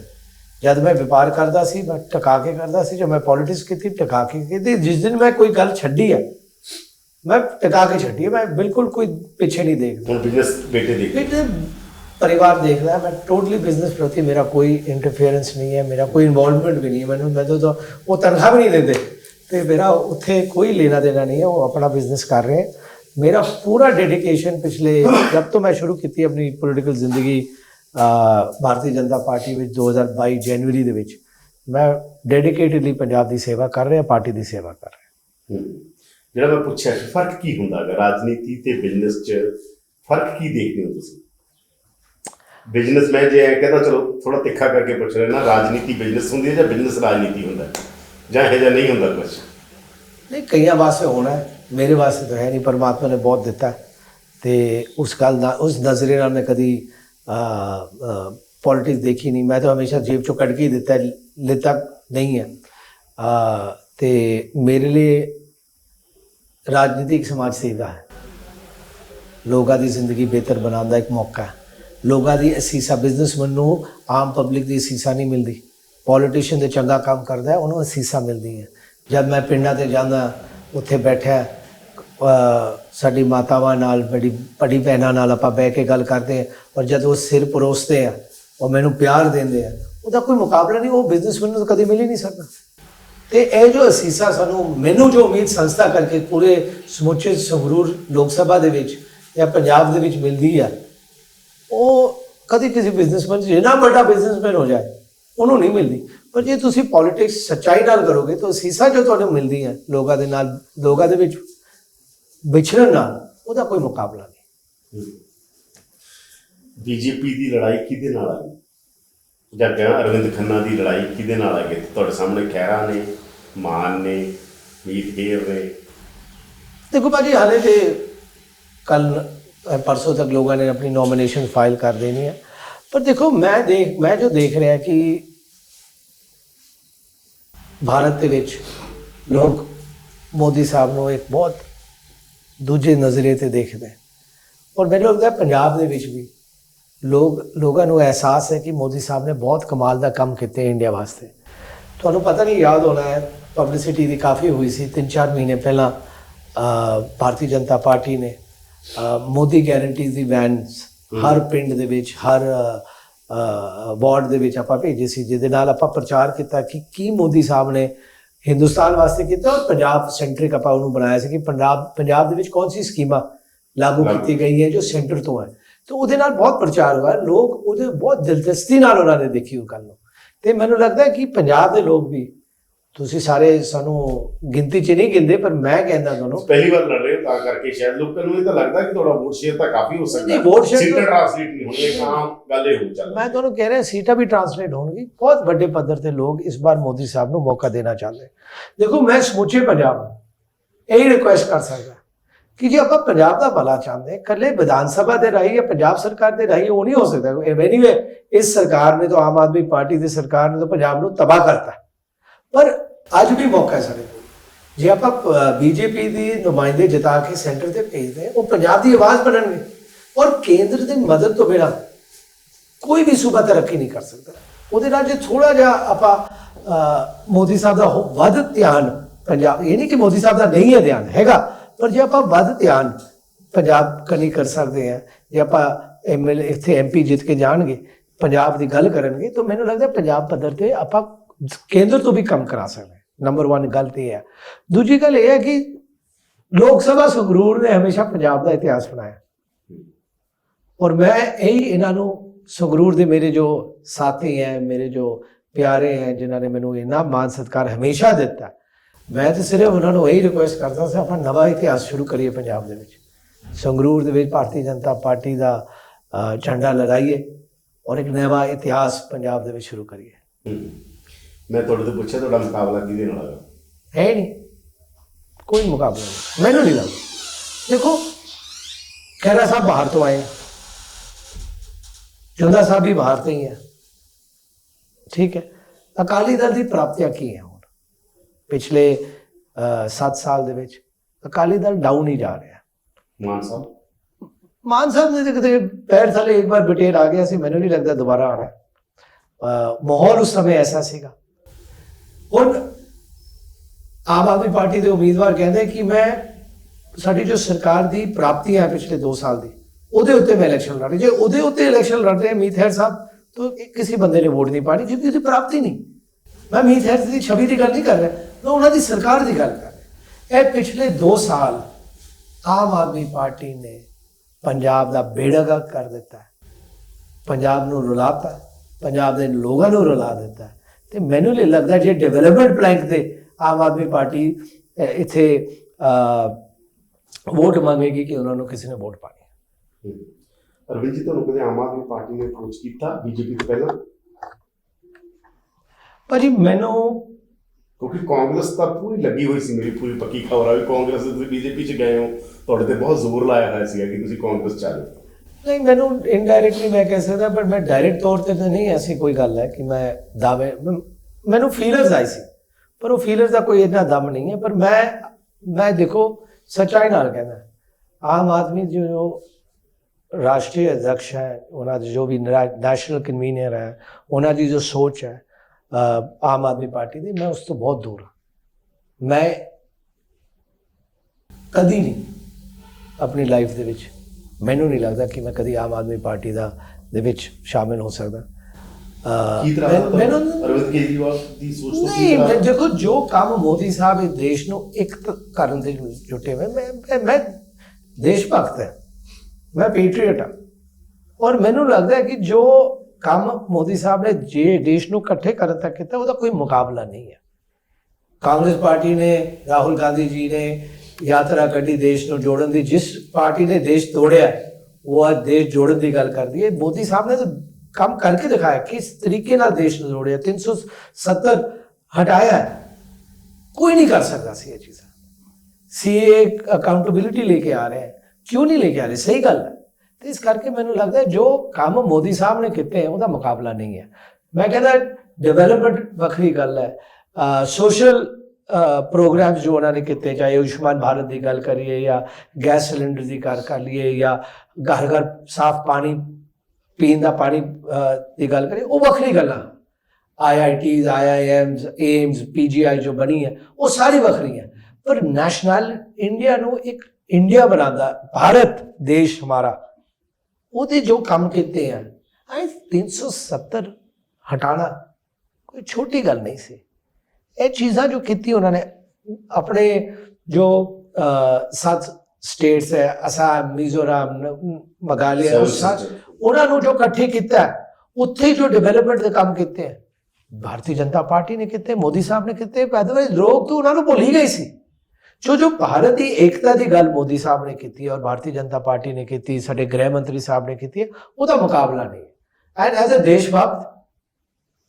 A: ਜਦ ਮੈਂ ਵਪਾਰ ਕਰਦਾ ਸੀ ਮੈਂ ਟਕਾ ਕੇ ਕਰਦਾ ਸੀ ਜੋ ਮੈਂ ਪੋਲਿਟਿਕਸ ਕੀਤੀ ਟਕਾ ਕੇ ਕੀਤੀ ਜਿਸ ਦਿਨ ਮੈਂ ਕੋਈ ਗੱਲ ਛੱਡੀ ਹੈ ਮੈਂ ਟਕਾ ਕੇ ਛੱਡੀ ਮੈਂ ਬਿਲਕੁਲ ਕੋਈ ਪਿੱਛੇ ਨਹੀਂ ਦੇਖਦਾ
B: ਹੁਣ ਬਿਜ਼ਨਸ ਬੇਟੇ
A: ਦੀ ਬੇਟੇ ਪਰਿਵਾਰ ਦੇਖਦਾ ਮੈਂ ਟੋਟਲੀ ਬਿਜ਼ਨਸ ਪ੍ਰਤੀ ਮੇਰਾ ਕੋਈ ਇੰਟਰਫੇਰੈਂਸ ਨਹੀਂ ਹੈ ਮੇਰਾ ਕੋਈ ਇਨਵੋਲਵਮੈਂਟ ਵੀ ਨਹੀਂ ਮੈਨੂੰ ਮੈਂ ਤਾਂ ਉਹ ਤਨਖਾਹ ਵੀ ਨਹੀਂ ਦਿੰਦੇ। ਤੇ ਮੇਰਾ ਉੱਥੇ ਕੋਈ ਲੈਣਾ ਦੇਣਾ ਨਹੀਂ ਹੈ ਉਹ ਆਪਣਾ ਬਿਜ਼ਨਸ ਕਰ ਰਹੇ ਹੈ। मेरा पूरा डेडिकेशन पिछले जब तो मैं शुरू की थी अपनी पॉलिटिकल जिंदगी ਭਾਰਤੀ ਜਨਤਾ ਪਾਰਟੀ ਵਿੱਚ 2022 ਜਨਵਰੀ ਦੇ ਵਿੱਚ ਮੈਂ ਡੈਡੀਕੇਟਡਲੀ ਪੰਜਾਬ ਦੀ ਸੇਵਾ ਕਰ ਰਿਹਾ ਪਾਰਟੀ ਦੀ ਸੇਵਾ ਕਰ ਰਿਹਾ
B: ਹਮ। ਜਿਹੜਾ ਮੈਂ ਪੁੱਛਿਆ ਸੀ ਫਰਕ ਕੀ ਹੁੰਦਾ ਹੈ ਰਾਜਨੀਤੀ ਤੇ ਬਿਜ਼ਨਸ 'ਚ ਫਰਕ ਕੀ ਦੇਖਦੇ ਹੋ ਤੁਸੀਂ ਬਿਜ਼ਨਸ ਮੈਂ ਜੇ ਐਂ ਕਹਿੰਦਾ ਚਲੋ ਥੋੜਾ ਤਿੱਖਾ ਕਰਕੇ ਪੁੱਛ ਰਿਹਾ ਨਾ ਰਾਜਨੀਤੀ ਬਿਜ਼ਨਸ ਹੁੰਦੀ ਹੈ ਜਾਂ ਬਿਜ਼ਨਸ ਰਾਜਨੀਤੀ ਹੁੰਦਾ ਹੈ ਜਾਂ ਇਹ ਜਾਂ ਨਹੀਂ ਹੁੰਦਾ ਕੁਝ
A: ਨਹੀਂ ਕਈਆਂ ਵਾਸਤੇ ਹੋਣਾ ਹੈ ਮੇਰੇ ਵਾਸਤੇ ਤਾਂ ਹੈ ਨਹੀਂ ਪਰਮਾਤਮਾ ਨੇ ਬਹੁਤ ਦਿੱਤਾ ਹੈ। ਤੇ ਉਸ ਗੱਲ ਨਾਲ ਉਸ ਨਜ਼ਰੇ ਨਾਲ ਮੈਂ ਕਦੀ ਪੋਲਿਟਿਕਸ ਦੇਖੀ ਨਹੀਂ। ਮੈਂ ਤਾਂ ਹਮੇਸ਼ਾ ਜੇਬ ਚੋਂ ਕੱਢ ਕੇ ਹੀ ਦਿੱਤਾ ਲਿੱਤਾ ਨਹੀਂ ਹੈ। ਅਹ, ਤੇ ਮੇਰੇ ਲਈ ਰਾਜਨੀਤੀ ਇੱਕ ਸਮਾਜ ਸੇਵਾ ਹੈ। ਲੋਕਾਂ ਦੀ ਜ਼ਿੰਦਗੀ ਬਿਹਤਰ ਬਣਾਉਣ ਦਾ ਇੱਕ ਮੌਕਾ ਹੈ। ਲੋਕਾਂ ਦੀ ਅਸੀਸਾ ਬਿਜ਼ਨਸਮੈਨ ਨੂੰ ਆਮ ਪਬਲਿਕ ਦੀ ਅਸੀਸਾ ਨਹੀਂ ਮਿਲਦੀ। ਪੋਲੀਟੀਸ਼ੀਅਨ ਦੇ ਚੰਗਾ ਕੰਮ ਕਰਦਾ ਉਹਨੂੰ ਅਸੀਸਾ ਮਿਲਦੀ ਹੈ ਜਦ ਮੈਂ ਪਿੰਡਾਂ ਤੇ ਜਾਂਦਾ ਉੱਥੇ ਬੈਠਿਆ ਸਾਡੀ ਮਾਤਾਵਾਂ ਨਾਲ, ਬੜੀ ਬੜੀ ਭੈਣਾਂ ਨਾਲ ਆਪਾਂ ਬਹਿ ਕੇ ਗੱਲ ਕਰਦੇ ਹਾਂ ਔਰ ਜਦ ਉਹ ਸਿਰ ਪਰੋਸਦੇ ਆ, ਉਹ ਮੈਨੂੰ ਪਿਆਰ ਦਿੰਦੇ ਆ, ਉਹਦਾ ਕੋਈ ਮੁਕਾਬਲਾ ਨਹੀਂ, ਉਹ ਬਿਜ਼ਨਸਮੈਨ ਨੂੰ ਕਦੇ ਮਿਲ ਹੀ ਨਹੀਂ ਸਕਦਾ। ਤੇ ਇਹ ਜੋ ਅਸੀਸਾ ਸਾਨੂੰ, ਮੈਨੂੰ ਜੋ ਉਮੀਦ ਸੰਸਥਾ ਕਰਕੇ ਪੂਰੇ ਸਮੁੱਚੇ ਸੰਗਰੂਰ ਲੋਕ ਸਭਾ ਦੇ ਵਿੱਚ ਜਾਂ ਪੰਜਾਬ ਦੇ ਵਿੱਚ ਮਿਲਦੀ ਆ, ਉਹ ਕਦੇ ਕਿਸੇ ਬਿਜ਼ਨਸਮੈਨ ਜਿੰਨਾ ਵੱਡਾ ਬਿਜ਼ਨਸਮੈਨ ਹੋ ਜਾਏ, ਉਹਨੂੰ ਨਹੀਂ ਮਿਲਦੀ। ਪਰ ਜੇ ਤੁਸੀਂ ਪੋਲਿਟਿਕਸ ਸੱਚਾਈ ਨਾਲ ਕਰੋਗੇ, ਤਾਂ ਅਸੀਸਾ ਜੋ ਤੁਹਾਨੂੰ ਮਿਲਦੀ ਹੈ ਲੋਕਾਂ ਦੇ ਨਾਲ, ਲੋਕਾਂ ਦੇ ਵਿੱਚ ਵਿਛੜਨ ਨਾਲ ਉਹਦਾ ਕੋਈ ਮੁਕਾਬਲਾ ਨਹੀਂ।
B: ਬੀਜੇਪੀ ਦੀ ਲੜਾਈ ਕਿਹਦੇ ਨਾਲ ਆ ਗਈ? ਜਾਂ ਕਹਿੰਦਾ ਅਰਵਿੰਦ ਖੰਨਾ ਦੀ ਲੜਾਈ ਕਿਹਦੇ ਨਾਲ ਆ ਗਈ? ਤੁਹਾਡੇ ਸਾਹਮਣੇ ਖੈਰਾ ਨੇ ਮਾਨ ਨੇ ਮੀਤ ਹੇਰ ਨੇ।
A: ਦੇਖੋ ਭਾਜੀ ਹਾਲੇ ਤੇ ਕੱਲ ਪਰਸੋਂ ਤੱਕ ਲੋਕਾਂ ਨੇ ਆਪਣੀ ਨੋਮੀਨੇਸ਼ਨ ਫਾਈਲ ਕਰ ਦੇਣੀ ਹੈ। ਪਰ ਦੇਖੋ ਮੈਂ ਦੇਖ ਮੈਂ ਜੋ ਦੇਖ ਰਿਹਾ ਕਿ ਭਾਰਤ ਦੇ ਵਿੱਚ ਲੋਕ ਮੋਦੀ ਸਾਹਿਬ ਨੂੰ ਇੱਕ ਬਹੁਤ ਦੂਜੇ ਨਜ਼ਰੀਏ ਤੇ ਦੇਖਦੇ ਹੈ। ਔਰ ਮੈਨੂੰ ਲੱਗਦਾ ਪੰਜਾਬ ਦੇ ਵਿੱਚ ਵੀ ਲੋਕ ਲੋਕਾਂ ਨੂੰ ਅਹਿਸਾਸ ਹੈ ਕਿ ਮੋਦੀ ਸਾਹਿਬ ਨੇ ਬਹੁਤ ਕਮਾਲ ਦਾ ਕੰਮ ਕੀਤਾ ਇੰਡੀਆ ਵਾਸਤੇ। ਤੁਹਾਨੂੰ ਪਤਾ ਨਹੀਂ ਯਾਦ ਹੋਣਾ ਹੈ ਪਬਲਿਸਿਟੀ ਦੀ ਕਾਫੀ ਹੋਈ ਸੀ 3-4 ਮਹੀਨੇ ਪਹਿਲਾਂ ਭਾਰਤੀ ਜਨਤਾ ਪਾਰਟੀ ਨੇ ਮੋਦੀ ਗਾਰੰਟੀਜ਼ ਦੀ ਵੈਨਸ ਹਰ ਪਿੰਡ ਦੇ ਵਿੱਚ ਹਰ ਵਾਰਡ ਦੇ ਵਿੱਚ ਆਪਾਂ ਭੇਜੇ ਸੀ ਜਿਹਦੇ ਨਾਲ ਆਪਾਂ ਪ੍ਰਚਾਰ ਕੀਤਾ ਕਿ ਕੀ ਮੋਦੀ ਸਾਹਿਬ ਨੇ ਹਿੰਦੁਸਤਾਨ ਵਾਸਤੇ ਕੀਤਾ ਔਰ ਪੰਜਾਬ ਸੈਂਟਰਿਕ ਆਪਾਂ ਉਹਨੂੰ ਬਣਾਇਆ ਸੀ ਕਿ ਪੰਜਾਬ ਪੰਜਾਬ ਦੇ ਵਿੱਚ ਕੌਣ ਸੀ ਸਕੀਮਾਂ ਲਾਗੂ। ਕੀਤੀ ਗਈ ਹੈ ਜੋ ਸੈਂਟਰ ਤੋਂ ਹੈ ਤੇ ਉਹਦੇ ਨਾਲ ਬਹੁਤ ਪ੍ਰਚਾਰ ਹੋਇਆ ਲੋਕ ਉਹਦੇ ਬਹੁਤ ਦਿਲਚਸਪੀ ਨਾਲ ਉਹਨਾਂ ਨੇ ਦੇਖੀ ਉਹ ਗੱਲ ਨੂੰ ਤੇ ਮੈਨੂੰ ਲੱਗਦਾ ਹੈ ਕਿ ਪੰਜਾਬ ਦੇ ਲੋਕ ਵੀ ਤੁਸੀਂ ਸਾਰੇ ਸਾਨੂੰ ਗਿਣਤੀ 'ਚ ਨਹੀਂ ਗਿਣਦੇ ਪਰ ਮੈਂ ਕਹਿੰਦਾ ਤੁਹਾਨੂੰ
B: ਪਹਿਲੀ ਵਾਰ ਲੜ ਰਹੇ ਹੋ ਤਾਂ ਕਰਕੇ ਸ਼ਾਇਦ ਲੋਕਾਂ ਨੂੰ ਇਹ ਤਾਂ ਲੱਗਦਾ ਕਿ ਤੁਹਾਡਾ ਵੋਟ ਸ਼ੇਅਰ ਤਾਂ ਕਾਫੀ ਹੋ ਸਕਦਾ।
A: ਨਹੀਂ, vote share
B: ਸੀਟਾਂ ਟ੍ਰਾਂਸਲੇਟ ਨਹੀਂ ਹੋਣੀ ਇੱਕ ਆਮ ਗੱਲ ਇਹ ਹੋ ਚੱਲ
A: ਮੈਂ ਤੁਹਾਨੂੰ ਕਹਿ ਰਿਹਾ ਸੀਟਾਂ ਵੀ ਟ੍ਰਾਂਸਲੇਟ ਹੋਣਗੀ ਬਹੁਤ ਵੱਡੇ ਪੱਧਰ ਤੇ ਲੋਕ ਇਸ ਵਾਰ ਮੋਦੀ ਸਾਹਿਬ ਨੂੰ ਮੌਕਾ ਦੇਣਾ ਚਾਹੁੰਦੇ ਦੇਖੋ ਮੈਂ ਸਮੁੱਚੇ ਪੰਜਾਬ ਨੂੰ ਇਹੀ ਰਿਕੁਐਸਟ ਕਰ ਸਕਦਾ ਕਿ ਜੇ ਆਪਾਂ ਪੰਜਾਬ ਦਾ ਭਲਾ ਚਾਹੁੰਦੇ ਹਾਂ, ਇਕੱਲੇ ਵਿਧਾਨ ਸਭਾ ਦੇ ਰਾਹੀਂ ਜਾਂ ਪੰਜਾਬ ਸਰਕਾਰ ਦੇ ਰਾਹੀਂ ਉਹ ਨਹੀਂ ਹੋ ਸਕਦਾ। ਐਨੀਵੇ ਇਸ ਸਰਕਾਰ ਨੇ ਤਾਂ ਆਮ ਆਦਮੀ ਪਾਰਟੀ ਦੀ ਸਰਕਾਰ ਨੇ ਤਾਂ ਪੰਜਾਬ ਨੂੰ ਤਬਾਹ ਕਰਤਾ। ਪਰ ਅੱਜ ਵੀ ਮੌਕਾ ਹੈ ਸਾਡੇ ਕੋਲ। ਜੇ ਆਪਾਂ ਬੀਜੇਪੀ ਦੀ ਨੁਮਾਇੰਦੇ ਜਿਤਾ ਕੇ ਸੈਂਟਰ ਤੇ ਭੇਜਦੇ ਹਾਂ, ਉਹ ਪੰਜਾਬ ਦੀ ਆਵਾਜ਼ ਬਣਨਗੇ। ਔਰ ਕੇਂਦਰ ਦੀ ਮਦਦ ਤੋਂ ਬਿਨਾਂ ਕੋਈ ਵੀ ਸੂਬਾ ਤਰੱਕੀ ਨਹੀਂ ਕਰ ਸਕਦਾ। ਉਹਦੇ ਨਾਲ ਜੇ ਥੋੜਾ ਜਿਹਾ ਆਪਾਂ ਮੋਦੀ ਸਾਹਿਬ ਦਾ ਵੱਧ ਧਿਆਨ ਪੰਜਾਬ ਇਹ ਨਹੀਂ ਕਿ ਮੋਦੀ ਸਾਹਿਬ ਦਾ ਨਹੀਂ ਹੈ ਧਿਆਨ ਹੈਗਾ। ਪਰ ਜੇ ਆਪਾਂ ਵੱਧ ਧਿਆਨ ਪੰਜਾਬ ਕਨੀ ਕਰ ਸਕਦੇ ਆ ਜੇ ਆਪਾਂ ਐਮਐਲਏ ਇੱਥੇ ਐਮਪੀ ਜਿੱਤ ਕੇ ਜਾਣਗੇ ਪੰਜਾਬ ਦੀ ਗੱਲ ਕਰਨਗੇ ਤਾਂ ਮੈਨੂੰ ਲੱਗਦਾ ਪੰਜਾਬ ਪੱਧਰ ਤੇ ਆਪਾਂ ਕੇਂਦਰ ਤੋਂ ਵੀ ਕੰਮ ਕਰਾ ਸਕਦੇ ਨੰਬਰ 1 ਗੱਲ ਤੇ ਇਹ ਹੈ। ਦੂਜੀ ਗੱਲ ਇਹ ਹੈ ਕਿ ਲੋਕ ਸਭਾ ਸੰਗਰੂਰ ਨੇ ਹਮੇਸ਼ਾ ਪੰਜਾਬ ਦਾ ਇਤਿਹਾਸ ਬਣਾਇਆ। ਔਰ ਮੈਂ ਇਹੀ ਇਹਨਾਂ ਨੂੰ ਸੰਗਰੂਰ ਦੇ ਮੇਰੇ ਜੋ ਸਾਥੀ ਹੈ, ਮੇਰੇ ਜੋ ਪਿਆਰੇ ਹੈ, ਜਿਨ੍ਹਾਂ ਨੇ ਮੈਨੂੰ ਇੰਨਾ ਮਾਨ ਸਤਿਕਾਰ ਹਮੇਸ਼ਾ ਦਿੱਤਾ, ਮੈਂ ਤਾਂ ਸਿਰਫ ਉਹਨਾਂ ਨੂੰ ਇਹੀ ਰਿਕੁਐਸਟ ਕਰਦਾ ਸੀ, ਆਪਾਂ ਨਵਾਂ ਇਤਿਹਾਸ ਸ਼ੁਰੂ ਕਰੀਏ ਪੰਜਾਬ ਦੇ ਵਿੱਚ। ਸੰਗਰੂਰ ਦੇ ਵਿੱਚ ਭਾਰਤੀ ਜਨਤਾ ਪਾਰਟੀ ਦਾ ਝੰਡਾ ਲੜਾਈਏ ਔਰ ਇੱਕ ਨਵਾਂ ਇਤਿਹਾਸ ਪੰਜਾਬ ਦੇ ਵਿੱਚ ਸ਼ੁਰੂ ਕਰੀਏ।
B: ਮੈਂ ਤੁਹਾਡੇ ਤੋਂ ਪੁੱਛਿਆ ਤੁਹਾਡਾ ਮੁਕਾਬਲਾ ਕਿਹਦੇ ਨਾਲ ਹੈ
A: ਹੈ ਹੀ ਨਹੀਂ। ਕੋਈ ਮੁਕਾਬਲਾ ਨਹੀਂ। ਮੈਨੂੰ ਨਹੀਂ ਲੱਗਦਾ। ਦੇਖੋ ਖਹਿਰਾ ਸਾਹਿਬ ਬਾਹਰ ਤੋਂ ਆਏ ਜੁੰਦਾ ਸਾਹਿਬ ਵੀ ਬਾਹਰ ਤੋਂ ਹੀ ਹੈ ਠੀਕ ਹੈ। ਅਕਾਲੀ ਦਲ ਦੀ ਪ੍ਰਾਪਤੀਆਂ ਕੀ ਹੈ ਹੁਣ? ਪਿਛਲੇ 7 ਸਾਲ ਦੇ ਵਿੱਚ ਅਕਾਲੀ ਦਲ ਡਾਊਨ ਹੀ ਜਾ ਰਿਹਾ।
B: ਮਾਨ ਸਾਹਿਬ?
A: ਮਾਨ ਸਾਹਿਬ ਨੇ ਕਿਤੇ ਪੈਰ ਥੱਲੇ ਇੱਕ ਵਾਰ ਬਟੇਰ ਆ ਗਿਆ ਸੀ। ਮੈਨੂੰ ਨਹੀਂ ਲੱਗਦਾ ਦੁਬਾਰਾ ਆਣਾ ਮਾਹੌਲ ਉਸ ਸਮੇਂ ਐਸਾ ਸੀਗਾ। ਹੁਣ ਆਮ ਆਦਮੀ ਪਾਰਟੀ ਦੇ ਉਮੀਦਵਾਰ ਕਹਿੰਦੇ ਕਿ ਮੈਂ ਸਾਡੀ ਜੋ ਸਰਕਾਰ ਦੀ ਪ੍ਰਾਪਤੀਆਂ ਹੈ ਪਿਛਲੇ 2 ਸਾਲ ਦੀ, ਉਹਦੇ ਉੱਤੇ ਮੈਂ ਇਲੈਕਸ਼ਨ ਲੜ ਰਹੀ। ਜੇ ਉਹਦੇ ਉੱਤੇ ਇਲੈਕਸ਼ਨ ਲੜ ਰਹੇ ਮੀਤ ਹੈਰ ਸਾਹਿਬ, ਤਾਂ ਕਿਸੇ ਬੰਦੇ ਨੇ ਵੋਟ ਨਹੀਂ ਪਾਣੀ ਕਿਉਂਕਿ ਉਹਦੀ ਪ੍ਰਾਪਤੀ ਨਹੀਂ। ਮੈਂ ਮੀਤ ਹੈਰ ਦੀ ਛਵੀ ਦੀ ਗੱਲ ਨਹੀਂ ਕਰ ਰਿਹਾ, ਮੈਂ ਉਹਨਾਂ ਦੀ ਸਰਕਾਰ ਦੀ ਗੱਲ ਕਰ ਰਿਹਾ। ਇਹ ਪਿਛਲੇ 2 ਸਾਲ ਆਮ ਆਦਮੀ ਪਾਰਟੀ ਨੇ ਪੰਜਾਬ ਦਾ ਬੇੜਾ ਕਰ ਦਿੱਤਾ ਪੰਜਾਬ ਨੂੰ ਰੁਲਾਤਾ ਪੰਜਾਬ ਦੇ ਲੋਕਾਂ ਨੂੰ ਰੁਲਾ ਦਿੱਤਾ ਤੇ ਮੈਨੂੰ ਨਹੀਂ ਲੱਗਦਾ ਜੇ ਡਿਵੈਲਪਮੈਂਟ ਪਲੈਨਕ ਤੇ ਆਮ ਆਦਮੀ ਪਾਰਟੀ ਇੱਥੇ ਵੋਟ ਮੰਗੇਗੀ ਕਿ ਉਹਨਾਂ ਨੂੰ ਕਿਸੇ ਨੇ ਵੋਟ ਪਾਣੀ ਹੈ।
B: ਅਰਵਿੰਦ ਜੀ ਤੁਹਾਨੂੰ ਕਦੇ ਆਮ ਆਦਮੀ ਪਾਰਟੀ ਨੇ ਅਪਰੋਚ ਕੀਤਾ ਬੀਜੇਪੀ ਤੋਂ ਪਹਿਲਾਂ?
A: ਭਾਜੀ ਮੈਨੂੰ
B: ਕਿਉਂਕਿ ਕਾਂਗਰਸ ਤਾਂ ਪੂਰੀ ਲੱਗੀ ਹੋਈ ਸੀ ਮੇਰੀ ਪੂਰੀ ਪੱਕੀ ਖਬਰ ਆ ਵੀ ਕਾਂਗਰਸ ਤੁਸੀਂ ਬੀਜੇਪੀ 'ਚ ਗਏ ਹੋ ਤੁਹਾਡੇ ਤੇ ਬਹੁਤ ਜ਼ੋਰ ਲਾਇਆ ਹੋਇਆ ਸੀਗਾ ਕਿ ਤੁਸੀਂ ਕਾਂਗਰਸ 'ਚ ਆ ਜਾਓ।
A: ਨਹੀਂ, ਮੈਨੂੰ ਇਨਡਾਇਰੈਕਟਲੀ ਮੈਂ ਕਹਿ ਸਕਦਾ ਪਰ ਮੈਂ ਡਾਇਰੈਕਟ ਤੌਰ ਤੇ ਤਾਂ ਨਹੀਂ, ਐਸੀ ਕੋਈ ਗੱਲ ਹੈ ਕਿ ਮੈਂ ਦਾਅਵੇ ਮੈਨੂੰ ਫੀਲਰਸ ਆਈ ਸੀ, ਪਰ ਉਹ ਫੀਲਰਸ ਦਾ ਕੋਈ ਇੰਨਾ ਦਮ ਨਹੀਂ ਹੈ, ਪਰ ਮੈਂ ਮੈਂ ਦੇਖੋ, ਸੱਚਾਈ ਨਾਲ ਕਹਿੰਦਾ, ਆਮ ਆਦਮੀ ਜੋ ਰਾਸ਼ਟਰੀ ਅਧਿਕਸ਼ ਹੈ, ਉਹਨਾਂ ਦੀ ਜੋ ਵੀ ਨੈਸ਼ਨਲ ਕਨਵੀਨਰ ਹੈ, ਉਹਨਾਂ ਦੀ ਜੋ ਸੋਚ ਹੈ ਆਮ ਆਦਮੀ ਪਾਰਟੀ ਦੀ, ਮੈਂ ਉਸ ਤੋਂ ਬਹੁਤ ਦੂਰ ਹਾਂ। ਮੈਂ ਕਦੀ ਨਹੀਂ ਆਪਣੀ ਲਾਈਫ ਦੇ ਵਿੱਚ ਮੈਨੂੰ ਨਹੀਂ ਲੱਗਦਾ ਕਿ ਮੈਂ ਕਦੀ ਆਮ ਆਦਮੀ ਪਾਰਟੀ ਦਾ ਦੇ ਵਿੱਚ ਸ਼ਾਮਿਲ ਹੋ ਸਕਦਾ। ਅਹ,
B: ਕੀ ਤਰ੍ਹਾਂ
A: ਮੈਂ-
B: ਦਾ
A: ਮੈਨੂੰ
B: ਤੁਹਾਨੂੰ ਅਰਵਿੰਦ ਕੇਜਰੀਵਾਲ ਦੀ ਸੋਚ ਤੋਂ ਕੀ
A: ਨਹੀਂ ਮੈਂ
B: ਤਰ੍ਹਾਂ
A: ਦੇਖੋ ਜੋ ਕੰਮ ਮੋਦੀ ਸਾਹਿਬ ਇਸ ਦੇਸ਼ ਨੂੰ ਇੱਕ ਤ- ਕਰਨ ਦੇ ਜੁਟੇ ਹੋਏ ਮੈਂ ਮੈਂ- ਮੈਂ ਦੇਸ਼ ਭਗਤ ਹਾਂ। ਮੈਂ ਪੈਟਰੀਅਟ ਹਾਂ। ਔਰ ਮੈਨੂੰ ਲੱਗਦਾ ਹੈ ਕਿ ਜੋ ਕੰਮ ਮੋਦੀ ਸਾਹਿਬ ਨੇ ਜੇ ਦੇਸ਼ ਨੂੰ ਇਕੱਠੇ ਕਰਨ ਤੱਕ ਕੀਤਾ ਉਹਦਾ ਕੋਈ ਮੁਕਾਬਲਾ ਨਹੀਂ ਹੈ। ਕਾਂਗਰਸ ਪਾਰਟੀ ਨੇ ਰਾਹੁਲ ਗਾਂਧੀ ਜੀ ਨੇ ਯਾਤਰਾ ਕੱਢੀ ਦੇਸ਼ ਨੂੰ ਜੋੜਨ ਦੀ, ਜਿਸ ਪਾਰਟੀ ਨੇ ਦੇਸ਼ ਤੋੜਿਆ, ਉਹ ਅੱਜ ਦੇਸ਼ ਜੋੜਨ ਦੀ ਗੱਲ ਕਰਦੀ ਹੈ। ਮੋਦੀ ਸਾਹਿਬ ਨੇ ਤਾਂ ਕੰਮ ਕਰਕੇ ਦਿਖਾਇਆ ਕਿਸ ਤਰੀਕੇ ਨਾਲ ਦੇਸ਼ ਨੂੰ ਜੋੜਿਆ। 370 ਹਟਾਇਆ। ਹੈ। ਕੋਈ ਨਹੀਂ ਕਰ ਸਕਦਾ ਸੀ ਇਹ ਚੀਜ਼ਾਂ। ਸੀਏ ਅਕਾਊਂਟੇਬਿਲਿਟੀ ਲੈ ਕੇ ਆ ਰਹੇ ਹੈ। ਕਿਉਂ ਨਹੀਂ ਲੈ ਕੇ ਆ ਰਹੇ? ਸਹੀ ਗੱਲ ਹੈ। ਤੇ ਇਸ ਕਰਕੇ ਮੈਨੂੰ ਲੱਗਦਾ ਹੈ, ਜੋ ਕੰਮ ਮੋਦੀ ਸਾਹਿਬ ਨੇ ਕੀਤੇ ਹੈ, ਉਹਦਾ ਮੁਕਾਬਲਾ ਨਹੀਂ ਹੈ। ਮੈਂ ਕਹਿੰਦਾ ਡਿਵੈਲਪਮੈਂਟ ਵੱਖਰੀ ਗੱਲ ਹੈ। ਸੋਸ਼ਲ ਪ੍ਰੋਗਰਾਮਸ ਜੋ ਉਹਨਾਂ ਨੇ ਕੀਤੇ, ਚਾਹੇ ਆਯੁਸ਼ਮਾਨ ਭਾਰਤ ਦੀ ਗੱਲ ਕਰੀਏ ਜਾਂ ਗੈਸ ਸਿਲੰਡਰ ਦੀ ਗੱਲ ਕਰ ਲਈਏ ਜਾਂ ਘਰ ਘਰ ਸਾਫ਼ ਪਾਣੀ ਪੀਣ ਦਾ ਪਾਣੀ ਦੀ ਗੱਲ ਕਰੀਏ, ਉਹ ਵੱਖਰੀ ਗੱਲਾਂ। ਆਈਆਈਟੀਜ਼ ਆਈਆਈਐਮਸ ਏਮਸ ਪੀਜੀਆਈ ਜੋ ਬਣੀ ਹੈ, ਉਹ ਸਾਰੀ ਵੱਖਰੀ ਹੈ। ਪਰ ਨੈਸ਼ਨਲ ਇੰਡੀਆ ਨੂੰ ਇੱਕ ਇੰਡੀਆ ਬਣਾਉਂਦਾ, ਭਾਰਤ ਦੇਸ਼ ਹਮਾਰਾ, ਉਹਦੇ ਜੋ ਕੰਮ ਕੀਤੇ ਹਨ ਆਈ 370 ਹਟਾਣਾ ਕੋਈ ਛੋਟੀ ਗੱਲ ਨਹੀਂ ਸੀ। ਇਹ ਚੀਜ਼ਾਂ ਜੋ ਕੀਤੀ ਉਹਨਾਂ ਨੇ ਆਪਣੇ ਜੋ ਸੱਤ ਸਟੇਟਸ ਹੈ ਅਸਾਮ ਮਿਜ਼ੋਰਮ ਸਾ- ਉਹਨਾਂ ਨੂੰ ਜੋ ਇਕੱਠੇ ਕੀਤਾ ਉੱਥੇ ਹੀ ਜੋ ਡਿਵੈਲਪਮੈਂਟ ਦੇ ਕੰਮ ਕੀਤੇ ਹੈ। ਭਾਰਤੀ ਜਨਤਾ ਪਾਰਟੀ ਨੇ ਕੀਤੇ ਮੋਦੀ ਸਾਹਿਬ ਨੇ ਕੀਤੇ ਅਦਰਵਾਈਜ਼ ਲੋਕ ਤਾਂ ਉਹਨਾਂ ਨੂੰ ਭੁੱਲ ਹੀ ਗਏ ਸੀ। ਜੋ ਜੋ ਭਾਰਤ ਦੀ ਏਕਤਾ ਦੀ ਗੱਲ ਮੋਦੀ ਸਾਹਿਬ ਨੇ ਕੀਤੀ ਔਰ ਭਾਰਤੀ ਜਨਤਾ ਪਾਰਟੀ ਨੇ ਕੀਤੀ ਸਾਡੇ ਗ੍ਰਹਿ ਮੰਤਰੀ ਸਾਹਿਬ ਨੇ ਕੀਤੀ ਹੈ, ਉਹਦਾ ਮੁਕਾਬਲਾ ਨਹੀਂ ਐਂਡ ਐਜ਼ ਅ ਦੇਸ਼ ਭਗਤ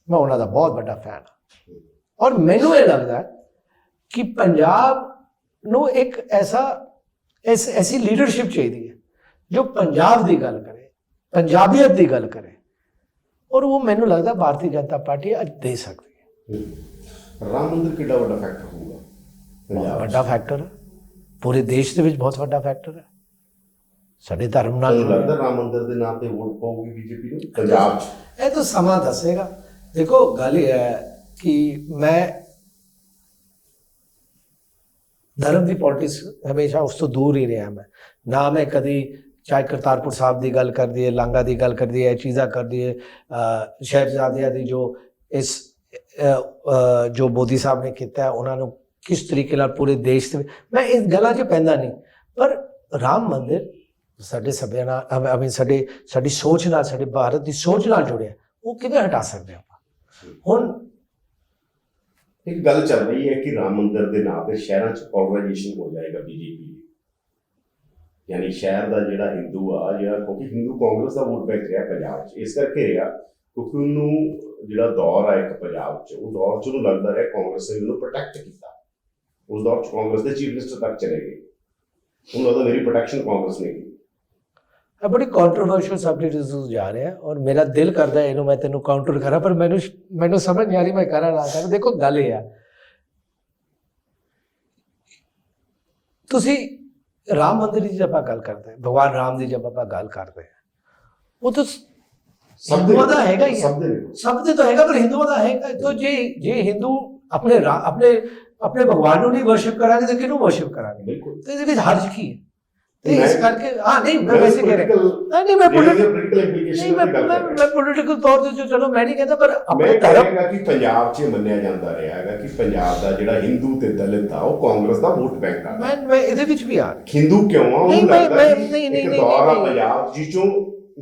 A: ਮੈਂ ਉਹਨਾਂ ਦਾ ਬਹੁਤ ਵੱਡਾ ਫੈਨ ਹਾਂ। ਔਰ ਮੈਨੂੰ ਇਹ ਲੱਗਦਾ ਕਿ ਪੰਜਾਬ ਨੂੰ ਇੱਕ ਐਸਾ ਐਸ ਐਸੀ ਲੀਡਰਸ਼ਿਪ ਚਾਹੀਦੀ ਹੈ ਜੋ ਪੰਜਾਬ ਦੀ ਗੱਲ ਕਰੇ ਪੰਜਾਬੀਅਤ ਦੀ ਗੱਲ ਕਰੇ। ਔਰ ਉਹ ਮੈਨੂੰ ਲੱਗਦਾ ਭਾਰਤੀ ਜਨਤਾ ਪਾਰਟੀ ਅੱਜ ਦੇ ਸਕਦੀ ਹੈ।
B: ਰਾਮ ਮੰਦਿਰ ਕਿੱਡਾ ਵੱਡਾ ਫੈਕਟਰ ਹੋਊਗਾ? ਪੰਜਾਬ?
A: ਵੱਡਾ ਫੈਕਟਰ ਹੈ। ਪੂਰੇ ਦੇਸ਼ ਦੇ ਵਿੱਚ ਬਹੁਤ ਵੱਡਾ ਫੈਕਟਰ ਹੈ। ਸਾਡੇ ਧਰਮ ਨਾਲ
B: ਲੱਗਦਾ ਰਾਮ ਮੰਦਿਰ ਦੇ ਨਾਂ ਤੇ ਵੋਟ ਪਾਊਗੀ ਬੀਜੇਪੀ ਨੂੰ? ਪੰਜਾਬ
A: ਇਹ ਤਾਂ ਸਮਾਂ ਦੱਸੇਗਾ। ਦੇਖੋ ਗੱਲ ਇਹ ਹੈ ਕਿ ਮੈਂ ਧਰਮ ਦੀ ਪੋਲਿਟਿਕਸ ਹਮੇਸ਼ਾ ਉਸ ਤੋਂ ਦੂਰ ਹੀ ਰਿਹਾ ਮੈਂ। ਨਾ ਮੈਂ ਕਦੀ ਚਾਹੇ ਕਰਤਾਰਪੁਰ ਸਾਹਿਬ ਦੀ ਗੱਲ ਕਰਦੀ ਹੈ ਲਾਂਗਾ ਦੀ ਗੱਲ ਕਰਦੀ ਦਈਏ ਇਹ ਚੀਜ਼ਾਂ ਕਰਦੀ ਹੈ, ਅਹ ਸ਼ਹਿਬਜ਼ਾਦਿਆਂ ਦੀ ਜੋ ਇਸ ਜੋ ਮੋਦੀ ਸਾਹਿਬ ਨੇ ਕੀਤਾ ਉਹਨਾਂ ਨੂੰ ਕਿਸ ਤਰੀਕੇ ਨਾਲ ਪੂਰੇ ਦੇਸ਼ ਦੇ ਮੈਂ ਇਸ ਗੱਲਾਂ 'ਚ ਪੈਂਦਾ ਨਹੀਂ। ਪਰ ਰਾਮ ਮੰਦਿਰ ਸਾਡੇ ਸਭਿਆ ਨਾਲ ਆਈ ਮੀਨ ਸਾਡੇ, ਸਾਡੀ ਸੋਚ ਨਾਲ, ਸਾਡੇ ਭਾਰਤ ਦੀ ਸੋਚ ਨਾਲ ਜੁੜਿਆ। ਉਹ ਕਿਵੇਂ ਹਟਾ ਸਕਦੇ ਆਪਾਂ? ਹੁਣ
B: ਇੱਕ ਗੱਲ ਚੱਲ ਰਹੀ ਹੈ ਕਿ ਰਾਮ ਮੰਦਿਰ ਦੇ ਨਾਂ ਤੇ ਸ਼ਹਿਰਾਂ 'ਚ ਪੋਲਰਾਈਜੇਸ਼ਨ ਹੋ ਜਾਏਗਾ ਬੀਜੇਪੀ ਯਾਨੀ ਸ਼ਹਿਰ ਦਾ ਜਿਹੜਾ ਹਿੰਦੂ ਆ, ਜਿਹੜਾ ਕਿਉਂਕਿ ਹਿੰਦੂ ਕਾਂਗਰਸ ਦਾ ਵੋਟ ਬੈਂਕ ਰਿਹਾ ਪੰਜਾਬ 'ਚ, ਇਸ ਕਰਕੇ ਰਿਹਾ ਕਿਉਂਕਿ ਉਹਨੂੰ ਜਿਹੜਾ ਦੌਰ ਆ ਇੱਕ ਪੰਜਾਬ 'ਚ, ਉਹ ਦੌਰ 'ਚ ਉਹਨੂੰ ਲੱਗਦਾ ਰਿਹਾ ਕਾਂਗਰਸ ਨੇ ਉਹਨੂੰ ਪ੍ਰੋਟੈਕਟ ਕੀਤਾ। ਉਸ ਦੌਰ 'ਚ ਕਾਂਗਰਸ ਦੇ ਚੀਫ ਮਿਨਿਸਟਰ ਤੱਕ ਚਲੇ ਗਏ। ਉਹਨੂੰ ਲੱਗਦਾ ਮੇਰੀ ਪ੍ਰੋਟੈਕਸ਼ਨ ਕਾਂਗਰਸ ਨੇ ਕੀਤੀ।
A: ਇਹ ਬੜੀ ਕੰਟਰੋਵਰਸ਼ੀਅਲ ਸਬਜੈਕਟ ਇਸ ਜਾ ਰਿਹਾ ਔਰ ਮੇਰਾ ਦਿਲ ਕਰਦਾ ਇਹਨੂੰ ਮੈਂ ਤੈਨੂੰ ਕਾਊਂਟਰ ਕਰਾਂ ਪਰ ਮੈਨੂੰ ਮੈਨੂੰ ਸਮਝ ਨਹੀਂ ਆ ਰਹੀ ਮੈਂ ਕਰਾਂ ਨਾ ਕਰਾਂ। ਦੇਖੋ ਗੱਲ ਇਹ ਹੈ ਤੁਸੀਂ ਰਾਮ ਮੰਦਿਰ ਦੀ ਜਦ ਆਪਾਂ ਗੱਲ ਕਰਦੇ ਹਾਂ ਭਗਵਾਨ ਰਾਮ ਦੀ ਜਦ ਆਪਾਂ ਗੱਲ ਕਰਦੇ ਹਾਂ ਉਹ ਤਾਂ ਹਿੰਦੂਆਂ ਦਾ ਹੈਗਾ ਹੀ
B: ਸਭ ਦੇ ਨੇ।
A: ਤਾਂ ਹੈਗਾ ਪਰ ਹਿੰਦੂਆਂ ਦਾ ਹੈਗਾ। ਤਾਂ ਜੇ ਜੇ ਹਿੰਦੂ ਆਪਣੇ ਆਪਣੇ ਆਪਣੇ ਭਗਵਾਨ ਨੂੰ ਨਹੀਂ ਵਰਸ਼ਿਪ ਕਰਾਂਗੇ ਤਾਂ ਕਿਹਨੂੰ ਵਰਸ਼ਿਪ ਕਰਾਂਗੇ?
B: ਬਿਲਕੁਲ।
A: ਤੇ ਇਹਦੇ ਵਿੱਚ ਹਰਜ ਕੀ ਹੈ? ਤੇ ਇਸ ਕਰਕੇ ਹਾਂ ਨਹੀਂ ਮੈਂ ਵੈਸੇ ਕਹਿ ਰਿਹਾ। ਨਹੀਂ ਨਹੀਂ ਮੈਂ
B: ਪੋਲੀਟੀਕਲ
A: ਤੌਰ ਤੇ ਜੋ ਚਲੋ ਮੈਂ ਨਹੀਂ ਕਹਿੰਦਾ ਪਰ ਆਪਣੇ ਧਰਮ
B: ਕਿ ਪੰਜਾਬ 'ਚ ਮੰਨਿਆ ਜਾਂਦਾ ਰਿਹਾ ਹੈਗਾ ਕਿ ਪੰਜਾਬ ਦਾ ਜਿਹੜਾ ਹਿੰਦੂ ਤੇ ਦਲਿਤ ਆ ਉਹ ਕਾਂਗਰਸ ਦਾ ਵੋਟ ਬੈਂਕ ਆ।
A: ਮੈਂ ਮੈਂ ਇਹਦੇ ਵਿੱਚ ਵੀ ਆ।
B: ਹਿੰਦੂ ਕਿਉਂ ਆ?
A: ਮੈਂ-
B: ਲੱਗਦਾ
A: ਨਹੀਂ, ਨਹੀਂ, ਨਹੀਂ।
B: ਪੰਜਾਬ ਜਿਚੋਂ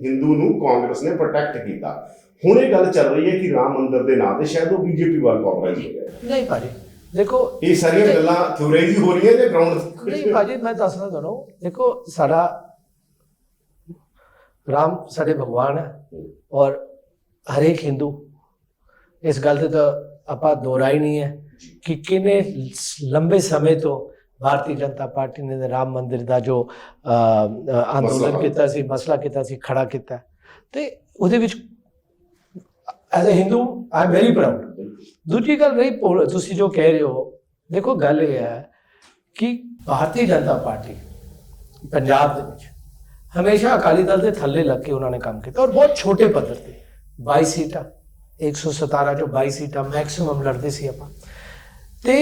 B: ਹਿੰਦੂ ਨੂੰ ਕਾਂਗਰਸ ਨੇ ਪ੍ਰੋਟੈਕਟ ਕੀਤਾ। ਹੁਣ ਇਹ ਗੱਲ ਚੱਲ ਰਹੀ ਹੈ ਕਿ ਰਾਮ ਮੰਦਿਰ ਦੇ ਨਾਂ ਤੇ ਸ਼ਾਇਦ ਉਹ ਬੀਜੇਪੀ ਵੱਲ ਕੰਪਰੋਮਾਈਜ਼ ਹੋ ਗਿਆ
A: ਨਹੀਂ ਭਾਜੀ। ਦੇਖੋ
B: ਇਹ ਸਾਰੀਆਂ ਗੱਲਾਂ ਥਿਉਰੀਜ਼ ਹੀ ਹੋ ਰਹੀਆਂ ਜਾਂ ਗਰਾਊਂਡ
A: ਨਹੀਂ ਭਾਜੀ ਮੈਂ ਦੱਸਣਾ ਤੁਹਾਨੂੰ। ਦੇਖੋ ਸਾਡਾ ਰਾਮ ਸਾਡੇ ਭਗਵਾਨ ਹੈ ਔਰ ਹਰੇਕ ਹਿੰਦੂ। ਇਸ ਗੱਲ ਤੇ ਤਾਂ ਆਪਾਂ ਦੋਰਾਈ ਨਹੀਂ ਹੈ ਕਿ ਕਿਨੇ ਲੰਬੇ ਸਮੇਂ ਤੋਂ ਭਾਰਤੀ ਜਨਤਾ ਪਾਰਟੀ ਨੇ ਰਾਮ ਮੰਦਿਰ ਦਾ ਜੋ ਅੰਦੋਲਨ। ਕੀਤਾ। ਸੀ ਮਸਲਾ ਕੀਤਾ ਸੀ ਖੜਾ ਕੀਤਾ। ਤੇ ਉਹਦੇ ਵਿੱਚ as a Hindu I am very proud ਦੂਜੀ ਗੱਲ ਰਹੀ ਤੁਸੀਂ ਜੋ ਕਹਿ ਰਹੇ ਹੋ, ਦੇਖੋ ਗੱਲ ਇਹ ਹੈ ਕਿ ਭਾਰਤੀ ਜਨਤਾ ਪਾਰਟੀ ਪੰਜਾਬ ਦੇ ਵਿੱਚ ਹਮੇਸ਼ਾ ਅਕਾਲੀ ਦਲ ਦੇ ਥੱਲੇ ਲੱਗ ਕੇ ਉਹਨਾਂ ਨੇ ਕੰਮ ਕੀਤਾ ਔਰ ਬਹੁਤ ਛੋਟੇ ਪੱਧਰ ਤੇ 22 ਸੀਟਾਂ 117 ਚੋਂ 22 ਸੀਟਾਂ ਮੈਕਸਿਮਮ ਲੜਦੇ ਸੀ ਆਪਾਂ। ਤੇ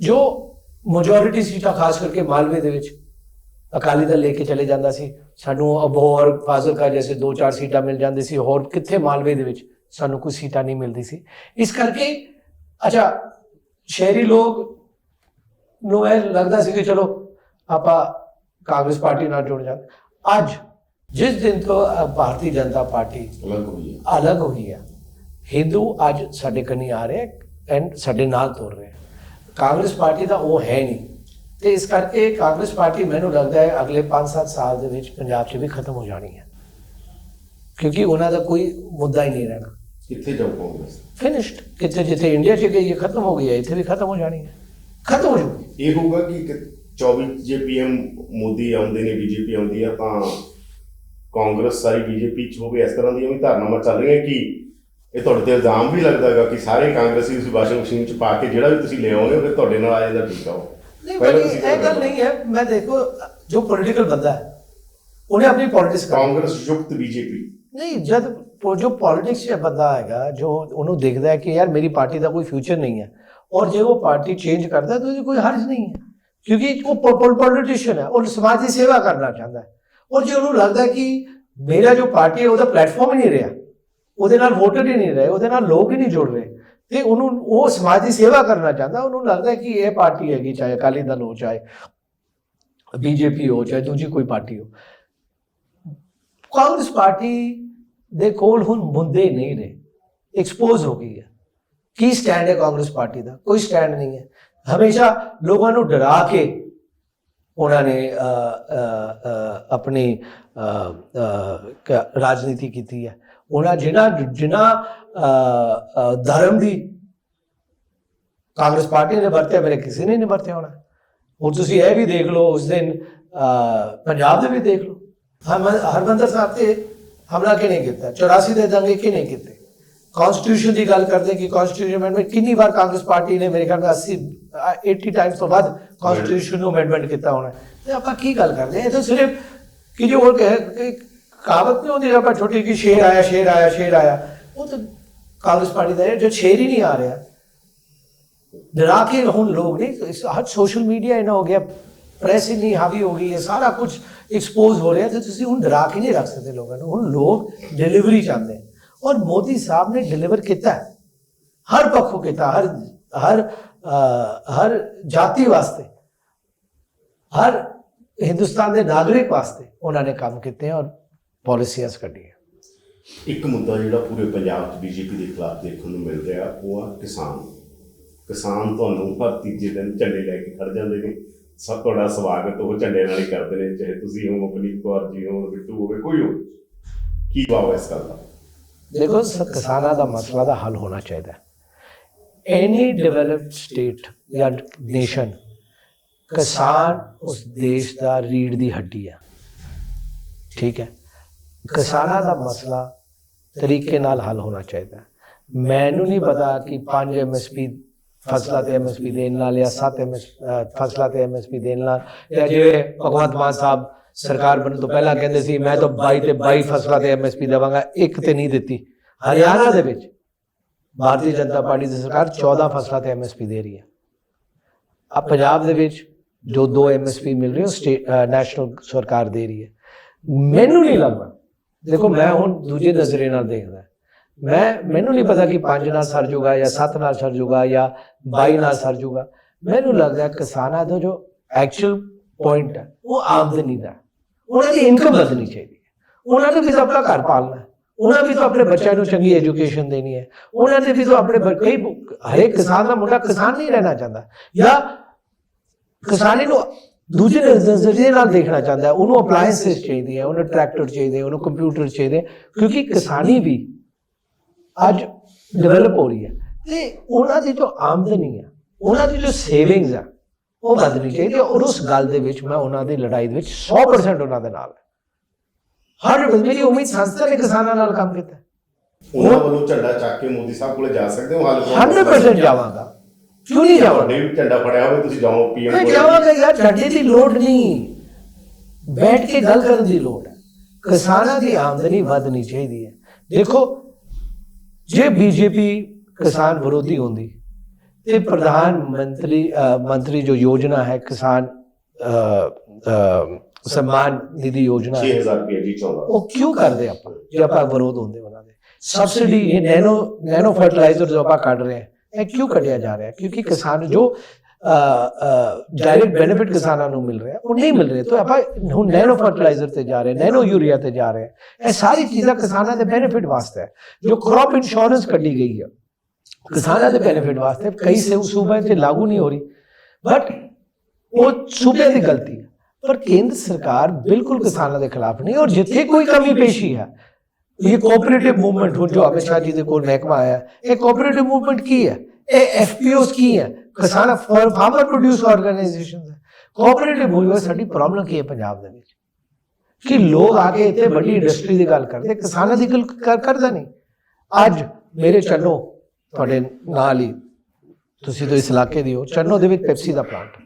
A: ਜੋ ਮੈਜੋਰਿਟੀ ਸੀਟਾਂ ਖਾਸ ਕਰਕੇ ਮਾਲਵੇ ਦੇ ਵਿੱਚ ਅਕਾਲੀ ਦਲ ਲੈ ਕੇ ਚਲੇ ਜਾਂਦਾ ਸੀ, ਸਾਨੂੰ ਅਬੋਹਰ, ਫਾਜ਼ਿਲਕਾ ਜੈਸੇ ਦੋ ਚਾਰ ਸੀਟਾਂ ਮਿਲ ਜਾਂਦੀ ਸੀ, ਹੋਰ ਕਿੱਥੇ ਮਾਲਵੇ ਦੇ ਵਿੱਚ ਸਾਨੂੰ ਕੋਈ ਸੀਟਾਂ ਨਹੀਂ ਮਿਲਦੀ ਸੀ। ਇਸ ਕਰਕੇ ਅੱਛਾ ਸ਼ਹਿਰੀ ਲੋਕ ਨੂੰ ਇਹ ਲੱਗਦਾ ਸੀ ਕਿ ਚਲੋ ਆਪਾਂ ਕਾਂਗਰਸ ਪਾਰਟੀ ਨਾਲ ਜੁੜ ਜਾਂਦੇ ਅੱਜ ਜਿਸ ਦਿਨ ਤੋਂ ਭਾਰਤੀ ਜਨਤਾ ਪਾਰਟੀ
B: ਅਲੱਗ ਹੋਈ ਹੈ।
A: ਅਲੱਗ ਹੋਈ ਹੈ ਹਿੰਦੂ ਅੱਜ ਸਾਡੇ ਕਨੀ ਆ ਰਹੇ ਐਂਡ ਸਾਡੇ ਨਾਲ ਤੁਰ ਰਹੇ। ਕਾਂਗਰਸ ਪਾਰਟੀ ਦਾ ਉਹ ਹੈ ਨਹੀਂ। ਤੇ ਇਸ ਕਰਕੇ ਕਾਂਗਰਸ ਪਾਰਟੀ ਮੈਨੂੰ ਲੱਗਦਾ ਹੈ ਅਗਲੇ 5-7 ਸਾਲ ਦੇ ਵਿੱਚ ਪੰਜਾਬ 'ਚ ਵੀ ਖਤਮ ਹੋ ਜਾਣੀ ਹੈ। ਕਿਉਂਕਿ ਉਹਨਾਂ ਦਾ ਕੋਈ ਮੁੱਦਾ ਹੀ ਨਹੀਂ ਰਹਿਣਾ।
B: ਕਿੱਥੇ ਜਾਊ ਕਾਂਗਰਸ
A: ਫਿਨਿਸ਼ਡ ਕਿਤੇ ਜਿੱਥੇ ਇੰਡੀਆ 'ਚ ਗਈ ਹੈ ਖਤਮ ਹੋ ਗਈ ਹੈ ਇੱਥੇ ਵੀ ਖਤਮ ਹੋ ਜਾਣੀ ਹੈ। ਖਤਮ ਹੋ ਜਾਊਗੀ।
B: ਇਹ ਹੋਊਗਾ ਕਿ ਇੱਕ 24 ਜੇ ਪੀਐਮ ਮੋਦੀ ਆਉਂਦੇ ਨੇ ਬੀਜੇਪੀ ਆਉਂਦੀ ਆ ਤਾਂ ਕਾਂਗਰਸ ਸਾਰੀ ਬੀਜੇਪੀ ਚ ਹੋਵੇ ਇਸ ਤਰ੍ਹਾਂ ਦੀਆਂ ਵੀ ਧਾਰਨਾਵਾਂ ਚੱਲ ਰਹੀਆਂ ਕਿ ਇਹ ਤੁਹਾਡੇ ਤੇ ਇਲਜ਼ਾਮ ਵੀ ਲੱਗਦਾ ਹੈਗਾ ਕਿ ਸਾਰੇ ਕਾਂਗਰਸੀ ਤੁਸੀਂ ਵਾਸ਼ਿੰਗ ਮਸ਼ੀਨ ਚ ਪਾ ਕੇ ਜਿਹੜਾ ਵੀ ਤੁਸੀਂ ਲੈ ਆਉਂਦੇ ਹੋ ਫਿਰ ਤੁਹਾਡੇ ਨਾਲ ਆ ਜਾਂਦਾ ਠੀਕ ਆ ਉਹ।
A: ਨਹੀਂ ਇਹ ਗੱਲ ਨਹੀਂ ਹੈ। ਮੈਂ ਦੇਖੋ ਜੋ ਪੋਲੀਟੀਕਲ ਬੰਦਾ ਹੈ ਉਹਨੇ ਆਪਣੀ ਪੋਲਿਟਿਕਸ
B: ਕਾਂਗਰਸ ਯੁਕਤ ਬੀਜੇਪੀ।
A: ਨਹੀਂ ਜਦ ਉਹ ਜੋ ਪੋਲਿਟਿਕਸ 'ਚ ਬੰਦਾ ਹੈਗਾ, ਜੋ ਉਹਨੂੰ ਦੇਖਦਾ ਹੈ ਕਿ ਯਾਰ ਮੇਰੀ ਪਾਰਟੀ ਦਾ ਕੋਈ ਫਿਊਚਰ ਨਹੀਂ ਹੈ, ਔਰ ਜੇ ਉਹ ਪਾਰਟੀ ਚੇਂਜ ਕਰਦਾ ਤਾਂ ਉਹਦੀ ਕੋਈ ਹਰਜ ਨਹੀਂ ਹੈ। ਕਿਉਂਕਿ ਉਹ ਪੋਲੀਟੀਸ਼ੀਅਨ ਹੈ, ਉਹ ਸਮਾਜ ਦੀ ਸੇਵਾ ਕਰਨਾ ਚਾਹੁੰਦਾ ਹੈ। ਔਰ ਜੇ ਉਹਨੂੰ ਲੱਗਦਾ ਕਿ ਮੇਰਾ ਜੋ ਪਾਰਟੀ ਹੈ, ਉਹਦਾ ਪਲੇਟਫਾਰਮ ਹੀ ਨਹੀਂ ਰਿਹਾ, ਉਹਦੇ ਨਾਲ ਵੋਟਰ ਹੀ ਨਹੀਂ ਰਹੇ, ਉਹਦੇ ਨਾਲ ਲੋਕ ਹੀ ਨਹੀਂ ਜੁੜ ਰਹੇ, ਤੇ ਉਹਨੂੰ, ਉਹ ਸਮਾਜ ਦੀ ਸੇਵਾ ਕਰਨਾ ਚਾਹੁੰਦਾ, ਉਹਨੂੰ ਲੱਗਦਾ ਕਿ ਇਹ ਪਾਰਟੀ ਹੈਗੀ, ਚਾਹੇ ਅਕਾਲੀ ਦਲ ਹੋ, ਚਾਹੇ ਬੀਜੇਪੀ ਹੋ, ਚਾਹੇ ਦੂਜੀ ਕੋਈ ਪਾਰਟੀ ਹੋ। ਕਾਂਗਰਸ ਪਾਰਟੀ ਦੇ ਕੋਲ ਹੁਣ ਮੁੱਦੇ ਨਹੀਂ ਰਹੇ ਐਕਸਪੋਜ਼ ਹੋ ਗਈ ਹੈ। ਕੀ ਸਟੈਂਡ ਹੈ ਕਾਂਗਰਸ ਪਾਰਟੀ ਦਾ? ਕੋਈ ਸਟੈਂਡ ਨਹੀਂ ਹੈ। ਹਮੇਸ਼ਾ ਲੋਕਾਂ ਨੂੰ ਡਰਾ ਕੇ ਉਹਨਾਂ ਨੇ ਆਪਣੀ ਰਾਜਨੀਤੀ ਕੀਤੀ ਹੈ। ਉਹਨਾਂ ਜਿਨ੍ਹਾਂ ਜਿਨ੍ਹਾਂ ਧਰਮ ਦੀ ਕਾਂਗਰਸ ਪਾਰਟੀ ਨੇ ਵਰਤਿਆ, ਮੇਰੇ ਕਿਸੇ ਨੇ ਨਹੀਂ ਵਰਤਿਆ ਹੋਣਾ। ਹੁਣ ਤੁਸੀਂ ਇਹ ਵੀ ਦੇਖ ਲਓ, ਉਸ ਦਿਨ ਪੰਜਾਬ ਦੇ ਵੀ ਦੇਖ ਲਓ। ਹਮ ਹਰਮੰਦਰ ਸਾਹਿਬ ਤੇ ਹਮਲਾ ਕਿਹਨੇ ਕੀਤਾ 84 ਦੇ ਦੰਗੇ ਕਿਹਨੇ ਕੀਤੇ ਕਨਸਟੀਟਿਊਸ਼ਨ ਦੀ ਗੱਲ ਕਰਦੇ ਕਿ ਕਨਸਟੀਟਿਊਸ਼ਨ ਅਮੈਂਡਮੈਂਟ ਕਿੰਨੀ ਵਾਰ ਕਾਂਗਰਸ ਪਾਰਟੀ ਨੇ ਮੇਰੇ ਖਿਆਲ ਨਾਲ 80 80 ਟਾਈਮਸ ਤੋਂ ਵੱਧ ਕਨਸਟੀਟਿਊਸ਼ਨ ਨੂੰ ਅਮੈਂਡਮੈਂਟ ਕੀਤਾ ਹੋਣਾ ਤੇ ਆਪਾਂ ਕੀ ਗੱਲ ਕਰਦੇ ਹਾਂ ਇਹ ਤਾਂ ਸਿਰਫ ਕਿ ਜੋ ਹੋਰ ਕਹੇ ਕਹਾਵਤ ਨਹੀਂ ਹੁੰਦੀ ਆਪਾਂ ਛੋਟੀ ਕਿ ਸ਼ੇਰ ਆਇਆ ਸ਼ੇਰ ਆਇਆ ਸ਼ੇਰ ਆਇਆ ਉਹ ਤਾਂ ਕਾਂਗਰਸ ਪਾਰਟੀ ਦਾ ਜੋ ਸ਼ੇਰ ਹੀ ਨਹੀਂ ਆ ਰਿਹਾ ਡਰਾ ਕੇ ਹੁਣ ਲੋਕ ਨਹੀਂ ਇਸ- ਹਰ ਸੋਸ਼ਲ ਮੀਡੀਆ ਇਹਨਾਂ ਹੋ ਗਿਆ ਪ੍ਰੈਸ ਇੰਨੀ ਹਾਵੀ ਹੋ ਗਈ ਹੈ ਸਾਰਾ ਕੁਝ ਐਕਸਪੋਜ਼ ਹੋ ਰਿਹਾ ਤੇ ਤੁਸੀਂ ਹੁਣ ਡਰਾ ਕੇ ਨਹੀਂ ਰੱਖ ਸਕਦੇ ਲੋਕਾਂ ਨੂੰ। ਹੁਣ ਲੋਕ ਡਿਲੀਵਰੀ ਚਾਹੁੰਦੇ ਔਰ ਮੋਦੀ ਸਾਹਿਬ ਨੇ ਡਿਲੀਵਰ ਕੀਤਾ ਹਰ ਪੱਖੋਂ ਕੀਤਾ, ਹਰ ਹਰ ਹਰ ਜਾਤੀ ਵਾਸਤੇ, ਹਰ ਹਿੰਦੁਸਤਾਨ ਦੇ ਨਾਗਰਿਕ ਵਾਸਤੇ ਉਹਨਾਂ ਨੇ ਕੰਮ ਕੀਤੇ ਔਰ ਪਾਲਿਸੀਆਂ ਕੱਢੀਆਂ।
B: ਇੱਕ ਮੁੱਦਾ ਜਿਹੜਾ ਪੂਰੇ ਪੰਜਾਬ 'ਚ ਬੀਜੇਪੀ ਦੇ ਖਿਲਾਫ ਦੇਖਣ ਨੂੰ ਮਿਲ ਰਿਹਾ, ਉਹ ਆ ਕਿਸਾਨ। ਕਿਸਾਨ ਤੁਹਾਨੂੰ ਹਰ ਤੀਜੇ ਦਿਨ ਝੰਡੇ ਲੈ ਕੇ ਖੜ ਜਾਂਦੇ ਨੇ। ਸਭ ਤੁਹਾਡਾ ਸਵਾਗਤ ਉਹ ਝੰਡੇ ਨਾਲ ਹੀ ਕਰਦੇ ਨੇ, ਚਾਹੇ ਤੁਸੀਂ ਹੋ ਮਪਨੀਤ ਕੌਰ ਜੀ ਹੋ ਬਿੱਟੂ ਹੋਵੇ, ਕੋਈ ਹੋ ਕੀ ਭਾਵ ਹੈ ਇਸ ਗੱਲ ਦਾ?
A: ਦੇਖੋ ਕਿਸਾਨਾਂ ਦਾ ਮਸਲਾ ਦਾ ਹੱਲ ਹੋਣਾ ਚਾਹੀਦਾ ਐਨੀ ਡਿਵੈਲਪਡ ਸਟੇਟ ਜਾਂ ਨੇਸ਼ਨ ਕਿਸਾਨ ਉਸ ਦੇਸ਼ ਦਾ ਰੀੜ ਦੀ ਹੱਡੀ ਹੈ। ਠੀਕ ਹੈ? ਕਿਸਾਨਾਂ ਦਾ ਮਸਲਾ ਤਰੀਕੇ ਨਾਲ ਹੱਲ ਹੋਣਾ ਚਾਹੀਦਾ ਮੈਨੂੰ ਨਹੀਂ ਪਤਾ ਕਿ 5 ਐਮਐਸਪੀ ਫਸਲਾਂ ਤੇ ਐਮਐਸਪੀ ਦੇਣ ਨਾਲ ਜਾਂ 7 ਐਮਐਸ ਫਸਲਾਂ ਤੇ ਐਮਐਸਪੀ ਦੇਣ ਨਾਲ ਜਾਂ ਜਿਵੇਂ ਭਗਵੰਤ ਮਾਨ ਸਾਹਿਬ ਸਰਕਾਰ ਬਣਨ ਤੋਂ ਪਹਿਲਾਂ ਕਹਿੰਦੇ ਸੀ ਮੈਂ ਤਾਂ 22 ਤੇ 22 ਫਸਲਾਂ ਤੇ ਐਮਐਸਪੀ ਦੇਵਾਂਗਾ ਇੱਕ ਤੇ ਨਹੀਂ ਦਿੱਤੀ ਹਰਿਆਣਾ ਦੇ ਵਿੱਚ ਭਾਰਤੀ ਜਨਤਾ ਪਾਰਟੀ ਦੀ ਸਰਕਾਰ 14 ਫਸਲਾਂ ਤੇ ਐਮਐਸਪੀ ਦੇ ਰਹੀ ਹੈ ਆ ਪੰਜਾਬ ਦੇ ਵਿੱਚ ਜੋ ਦੋ ਐਮਐਸਪੀ ਮਿਲ ਰਹੀ ਹੈ ਸਟੇਟ ਨੈਸ਼ਨਲ ਸਰਕਾਰ ਦੇ ਰਹੀ ਹੈ ਮੈਨੂੰ ਨਹੀਂ ਲੱਗਦਾ ਦੇਖੋ ਮੈਂ ਹੁਣ ਦੂਜੇ ਨਜ਼ਰੇ ਨਾਲ ਦੇਖਦਾ ਮੈਂ, ਮੈਨੂੰ ਨਹੀਂ ਪਤਾ ਕਿ 5 ਨਾਲ ਸਰ ਜੂਗਾ ਜਾਂ 7 ਨਾਲ ਸਰ ਜੂਗਾ ਜਾਂ 22 ਨਾਲ ਸਰ ਜੂਗਾ। ਮੈਨੂੰ ਲੱਗਦਾ ਕਿਸਾਨਾਂ ਦਾ ਜੋ ਐਕਚੁਅਲ ਪੁਆਇੰਟ ਹੈ, ਉਹ ਆਮਦਨੀ ਦਾ ਉਹਨਾਂ ਦੀ ਇਨਕਮ ਵਧਣੀ ਚਾਹੀਦੀ ਹੈ। ਉਹਨਾਂ ਨੇ ਵੀ ਤਾਂ ਆਪਣਾ ਘਰ ਪਾਲਣਾ ਹੈ। ਉਹਨਾਂ ਵੀ ਤਾਂ ਆਪਣੇ ਬੱਚਿਆਂ ਨੂੰ ਚੰਗੀ ਐਜੂਕੇਸ਼ਨ ਦੇਣੀ ਹੈ। ਉਹਨਾਂ ਨੇ ਵੀ ਤਾਂ ਆਪਣੇ ਬ- ਕਈ ਹਰੇਕ ਕਿਸਾਨ ਦਾ ਮੁੰਡਾ ਕਿਸਾਨ ਨਹੀਂ ਰਹਿਣਾ ਚਾਹੁੰਦਾ। ਜਾਂ ਕਿਸਾਨੀ ਨੂੰ ਦੂਜੇ ਨਜ਼ਰੀਏ ਨਾਲ ਦੇਖਣਾ ਚਾਹੁੰਦਾ ਹੈ। ਉਹਨੂੰ ਅਪਲਾਈਐਂਸਸ ਚਾਹੀਦੀ ਹੈ, ਉਹਨੂੰ ਟਰੈਕਟਰ ਚਾਹੀਦੇ ਉਹਨੂੰ ਕੰਪਿਊਟਰ ਚਾਹੀਦੇ ਕਿਉਂਕਿ ਕਿਸਾਨੀ ਵੀ ਅੱਜ ਡਿਵੈਲਪ ਹੋ ਰਹੀ ਹੈ। ਤੇ ਉਹਨਾਂ ਦੀ ਜੋ ਆਮਦਨੀ ਹੈ ਉਹਨਾਂ ਦੀ ਜੋ ਸੇਵਿੰਗਸ ਹੈ ਉਹ ਵਧਣੀ ਚਾਹੀਦੀ ਹੈ। ਔਰ ਉਸ ਗੱਲ ਦੇ ਵਿੱਚ ਮੈਂ ਉਹਨਾਂ ਦੀ ਲੜਾਈ ਦੇ ਵਿੱਚ 100% ਉਹਨਾਂ ਦੇ ਨਾਲ ਹਾਂ। ਹਰ ਮੇਰੀ ਉਮੀਦ ਸੰਸਥਾ ਨੇ ਕਿਸਾਨਾਂ ਨਾਲ ਕੰਮ ਕੀਤਾ।
B: ਉਹਨਾਂ ਵੱਲੋਂ ਝੰਡਾ ਚੱਕ ਕੇ ਮੋਦੀ ਸਾਹਿਬ ਕੋਲੇ ਜਾ ਸਕਦੇ ਹੋ? ਹਾਲ
A: 100% ਜਾਵਾਂਗਾ। ਕਿਉਂ ਨਹੀਂ ਜਾਵਾਂਗਾ?
B: ਤੁਹਾਡੇ ਵੀ ਝੰਡਾ ਫੜਿਆ ਹੋਵੇ ਤੁਸੀਂ ਜਾਓ ਪੀਐਮ
A: ਮੈਂ ਜਾਵਾਂਗਾ ਯਾਰ ਝੰਡੇ ਦੀ ਲੋੜ ਨਹੀਂ। ਬੈਠ ਕੇ ਗੱਲ ਕਰਨ ਦੀ ਲੋੜ ਹੈ। ਕਿਸਾਨਾਂ ਦੀ ਆਮਦਨੀ ਵਧਣੀ ਚਾਹੀਦੀ ਹੈ। ਦੇਖੋ ਜੇ ਬੀਜੇਪੀ ਕਿਸਾਨ ਵਿਰੋਧੀ ਹੁੰਦੀ ਤੇ ਪ੍ਰਧਾਨ ਮੰਤਰੀ ਅ, ਮੰਤਰੀ ਜੋ ਯੋਜਨਾ ਹੈ ਕਿਸਾਨ ਅ, ਅ, ਸਨਮਾਨ ਨਿਧੀ ਯੋਜਨਾ ਹੈ
B: 6000 ਰੁਪਏ ਜੀ ਚਾਹੁੰਦਾ
A: ਉਹ ਕਿਉਂ ਕਰਦੇ ਆਪਾਂ ਜੇ ਆਪਾਂ ਵਿਰੋਧ ਹੁੰਦੇ ਉਹਨਾਂ ਦੇ ਸਬਸਿਡੀ ਇਹ ਨੈਨੋ ਨੈਨੋ ਫਰਟੀਲਾਈਜ਼ਰ ਜੋ ਆਪਾਂ ਕੱਢ ਰਹੇ ਹਾਂ ਡਾਇਰੈਕਟ ਬੈਨੀਫਿਟ ਕਿਸਾਨਾਂ ਨੂੰ ਮਿਲ ਰਿਹਾ। ਉਹ ਨਹੀਂ ਮਿਲ ਰਿਹਾ। ਤਾਂ ਆਪਾਂ ਹੁਣ ਨੈਨੋ ਫਰਟੀਲਾਈਜ਼ਰ ਤੇ ਜਾ ਰਹੇ ਨੈਨੋ ਯੂਰੀਆ ਤੇ ਜਾ ਰਹੇ। ਇਹ ਸਾਰੀ ਚੀਜ਼ਾਂ ਕਿਸਾਨਾਂ ਦੇ ਬੈਨੀਫਿਟ ਵਾਸਤੇ ਹੈ। ਜੋ ਕ੍ਰੌਪ ਇੰਸ਼ੋਰੈਂਸ ਕੱਢੀ ਗਈ ਹੈ। ਕਿਸਾਨਾਂ ਦੇ ਬੈਨੀਫਿਟ ਵਾਸਤੇ ਕਈ ਸੂਬਿਆਂ 'ਚ ਲਾਗੂ ਨਹੀਂ ਹੋ ਰਹੀ। ਬਟ ਉਹ ਸੂਬੇ ਦੀ ਗਲਤੀ ਹੈ। ਪਰ ਕੇਂਦਰ ਸਰਕਾਰ ਬਿਲਕੁਲ ਕਿਸਾਨਾਂ ਦੇ ਖਿਲਾਫ ਨਹੀਂ ਔਰ ਜਿੱਥੇ ਕੋਈ ਕਮੀ ਪੇਸ਼ੀ ਹੈ ਇਹ ਕੋਆਪਰੇਟਿਵ ਮੂਵਮੈਂਟ ਹੁਣ ਜੋ ਅਮਿਤ ਸ਼ਾਹ ਜੀ ਦੇ ਕੋਲ ਮਹਿਕਮਾ ਆਇਆ ਇਹ ਕੋਆਪਰੇਟਿਵ ਮੂਵਮੈਂਟ ਕੀ ਹੈ? ਇਹ ਐਫਪੀਓਸ ਕੀ ਹੈ। ਕਿਸਾਨ ਫਾਰਮਰ ਪ੍ਰੋਡਿਊਸ ਆਰਗੇਨਾਈਜੇਸ਼ਨਸ ਹੈ। ਕੋਆਪਰੇਟਿਵ ਮੂਵਮੈਂਟ ਸਾਡੀ ਪ੍ਰੋਬਲਮ ਕੀ ਹੈ ਪੰਜਾਬ ਦੇ ਵਿੱਚ? ਕਿ ਲੋਕ ਆ ਕੇ ਇੱਥੇ ਵੱਡੀ ਇੰਡਸਟਰੀ ਦੀ ਗੱਲ ਕਰਦੇ ਕਿਸਾਨਾਂ ਦੀ ਗੱਲ ਕਰ- ਕਰਦਾ ਨਹੀਂ। ਅੱਜ ਮੇਰੇ ਚੰਨੋ ਤੁਹਾਡੇ ਨਾਲ ਹੀ ਤੁਸੀਂ ਤਾਂ ਇਸ ਇਲਾਕੇ ਦੀ ਹੋ ਚੰਨੋ ਦੇ ਵਿੱਚ ਪੈਪਸੀ ਦਾ ਪਲਾਂਟ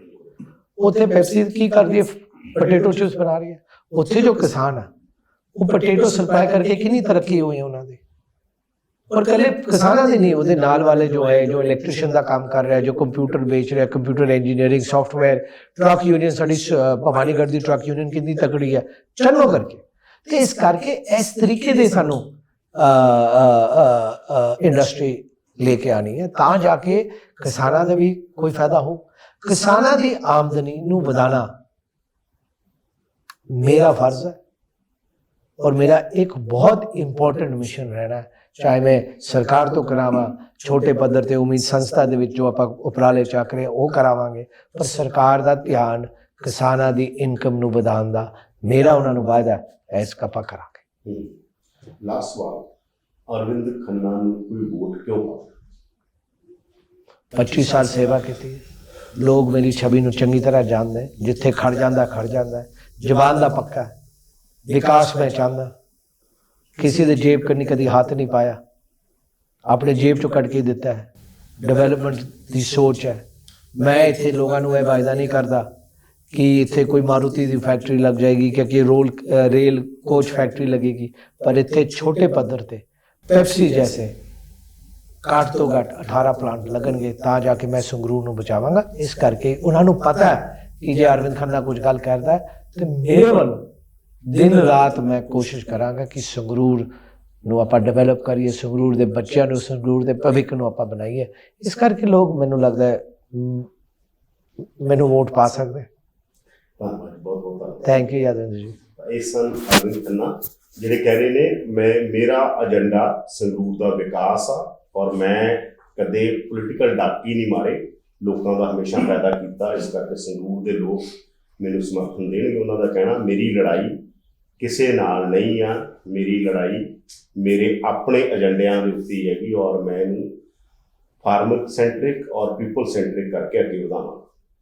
A: ਉੱਥੇ ਪੈਪਸੀ ਕੀ ਕਰਦੀ ਹੈ? ਪੋਟੇਟੋ ਚਿਪਸ ਬਣਾ ਰਹੀ ਹੈ। ਉੱਥੇ ਜੋ ਕਿਸਾਨ ਹੈ ਉਹ ਪੋਟੇਟੋ ਸਪਲਾਈ ਕਰਕੇ ਕਿੰਨੀ ਤਰੱਕੀ ਹੋਈ ਹੈ ਉਹਨਾਂ ਦੀ? ਔਰ ਕੱਲੇ ਕਿਸਾਨਾਂ ਦੀ ਨਹੀਂ ਉਹਦੇ ਨਾਲ ਵਾਲੇ ਜੋ ਹੈ ਜੋ ਇਲੈਕਟ੍ਰੀਸ਼ੀਅਨ ਦਾ ਕੰਮ ਕਰ ਰਿਹਾ ਜੋ ਕੰਪਿਊਟਰ ਵੇਚ ਰਿਹਾ computer engineering software truck union ਸਾਡੀ ਭਵਾਨੀਗੜ੍ਹ ਦੀ ਟਰੱਕ ਯੂਨੀਅਨ ਕਿੰਨੀ ਤਕੜੀ ਹੈ? ਚੰਨੋ ਕਰਕੇ। ਤੇ ਇਸ ਕਰਕੇ ਇਸ ਤਰੀਕੇ ਦੇ ਸਾਨੂੰ ਇੰਡਸਟਰੀ ਲੈ ਕੇ ਆਣੀ ਹੈ ਤਾਂ ਜਾ ਕੇ ਕਿਸਾਨਾਂ ਦਾ ਵੀ ਕੋਈ ਫਾਇਦਾ ਹੋ। ਕਿਸਾਨਾਂ ਦੀ ਆਮਦਨੀ ਨੂੰ ਵਧਾਣਾ ਮੇਰਾ ਫਰਜ਼ ਹੈ ਔਰ ਮੇਰਾ ਇੱਕ ਬਹੁਤ ਇੰਪੋਰਟੈਂਟ ਮਿਸ਼ਨ ਰਹਿਣਾ ਹੈ। ਚਾਹੇ ਮੈਂ ਸਰਕਾਰ ਤੋਂ ਕਰਾਵਾਂ ਛੋਟੇ ਪੱਧਰ ਤੇ ਉਮੀਦ ਸੰਸਥਾ ਦੇ ਵਿੱਚ ਜੋ ਆਪਾਂ ਉਪਰਾਲੇ ਚੱਕ ਰਹੇ ਉਹ ਕਰਾਵਾਂਗੇ ਪਰ ਸਰਕਾਰ ਦਾ ਧਿਆਨ ਕਿਸਾਨਾਂ ਦੀ ਇਨਕਮ ਨੂੰ ਵਧਾਉਣ ਦਾ ਮੇਰਾ ਉਹਨਾਂ ਨੂੰ ਵਾਅਦਾ ਹੈ ਇਸ ਆਪਾਂ ਕਰਾਂਗੇ
B: ਲਾਸਟ ਸਵਾਲ ਅਰਵਿੰਦ ਖੰਨਾ ਨੂੰ ਕੋਈ ਵੋਟ ਕਿਉਂ ਪਾਵੇ
A: 25 ਸਾਲ ਸੇਵਾ ਕੀਤੀ। ਲੋਕ ਮੇਰੀ ਛਵੀ ਨੂੰ ਚੰਗੀ ਤਰ੍ਹਾਂ ਜਾਣਦੇ। ਜਿੱਥੇ ਖੜ ਜਾਂਦਾ ਖੜ ਜਾਂਦਾ ਹੈ। ਜ਼ੁਬਾਨ ਦਾ ਪੱਕਾ। ਵਿਕਾਸ ਮੈਂ ਚਾਹੁੰਦਾ ਕਿਸੇ ਦੇ ਜੇਬ ਕਰਨੀ ਕਦੀ ਹੱਥ ਨਹੀਂ ਪਾਇਆ। ਆਪਣੇ ਜੇਬ ਚੋਂ ਕੱਢ ਕੇ ਦਿੱਤਾ ਹੈ। ਡਿਵੈਲਪਮੈਂਟ ਦੀ ਸੋਚ ਹੈ। ਮੈਂ ਇੱਥੇ ਲੋਕਾਂ ਨੂੰ ਇਹ ਵਾਅਦਾ ਨਹੀਂ ਕਰਦਾ ਕਿ ਇੱਥੇ ਕੋਈ ਮਾਰੂਤੀ ਦੀ ਫੈਕਟਰੀ ਲੱਗ ਜਾਏਗੀ ਕਿ ਕਿ ਰੋਲ ਰੇਲ ਕੋਚ ਫੈਕਟਰੀ ਲੱਗੇਗੀ। ਪਰ ਇੱਥੇ ਛੋਟੇ ਪੱਧਰ ਤੇ ਪੈਪਸੀ ਜੈਸੇ ਘੱਟ ਤੋਂ ਘੱਟ 18 ਪਲਾਂਟ ਲੱਗਣਗੇ ਤਾਂ ਜਾ ਕੇ ਮੈਂ ਸੰਗਰੂਰ ਨੂੰ ਬਚਾਵਾਂਗਾ। ਇਸ ਕਰਕੇ ਉਹਨਾਂ ਨੂੰ ਪਤਾ ਹੈ ਕਿ ਜੇ ਅਰਵਿੰਦ ਖੰਨਾ ਕੁਝ ਗੱਲ ਕਰਦਾ ਹੈ, ਤੇ ਮੇਰੇ ਵੱਲੋਂ ਦਿਨ ਰਾਤ ਮੈਂ ਕੋਸ਼ਿਸ਼ ਕਰਾਂਗਾ ਕਿ ਸੰਗਰੂਰ ਨੂੰ ਆਪਾਂ ਡਿਵੈਲਪ ਕਰੀਏ, ਸੰਗਰੂਰ ਦੇ ਬੱਚਿਆਂ ਨੂੰ, ਸੰਗਰੂਰ ਦੇ ਭਵਿੱਖ ਨੂੰ ਆਪਾਂ ਬਣਾਈਏ। ਇਸ ਕਰਕੇ ਲੋਕ ਮੈਨੂੰ ਲੱਗਦਾ ਹੈ ਮੈਨੂੰ ਵੋਟ ਪਾ ਸਕਦੇ।
B: ਬਹੁਤ ਬਹੁਤ
A: ਥੈਂਕ ਯੂ ਯਾਦਵਿੰਦਰ ਜੀ।
B: ਇਹ ਸਨ ਅਰਵਿੰਦ ਖੰਨਾ, ਜਿਹੜੇ ਕਹਿ ਰਹੇ ਨੇ, ਮੈਂ, ਮੇਰਾ ਏਜੰਡਾ ਸੰਗਰੂਰ ਦਾ ਵਿਕਾਸ ਆ, ਔਰ ਮੈਂ ਕਦੇ ਪੋਲੀਟੀਕਲ ਡਾਕੀ ਨਹੀਂ ਮਾਰੇ। ਲੋਕਾਂ ਦਾ ਹਮੇਸ਼ਾ ਫਾਇਦਾ ਕੀਤਾ, ਇਸ ਕਰਕੇ ਸੰਗਰੂਰ ਦੇ ਲੋਕ ਮੈਨੂੰ ਸਮਰਥਨ ਦੇਣਗੇ, ਉਹਨਾਂ ਦਾ ਕਹਿਣਾ, ਮੇਰੀ ਲੜਾਈ ਕਿਸੇ ਨਾਲ ਨਹੀਂ ਆ, ਮੇਰੀ ਲੜਾਈ ਮੇਰੇ ਆਪਣੇ ਏਜੰਡਿਆਂ ਦੇ ਉੱਤੇ ਹੈਗੀ ਔਰ ਮੈਂ ਇਹਨੂੰ ਫਾਰਮਰ ਸੈਂਟਰਿਕ ਔਰ ਪੀਪਲ ਸੈਂਟਰਿਕ ਕਰਕੇ ਅੱਗੇ ਵਧਾਵਾਂ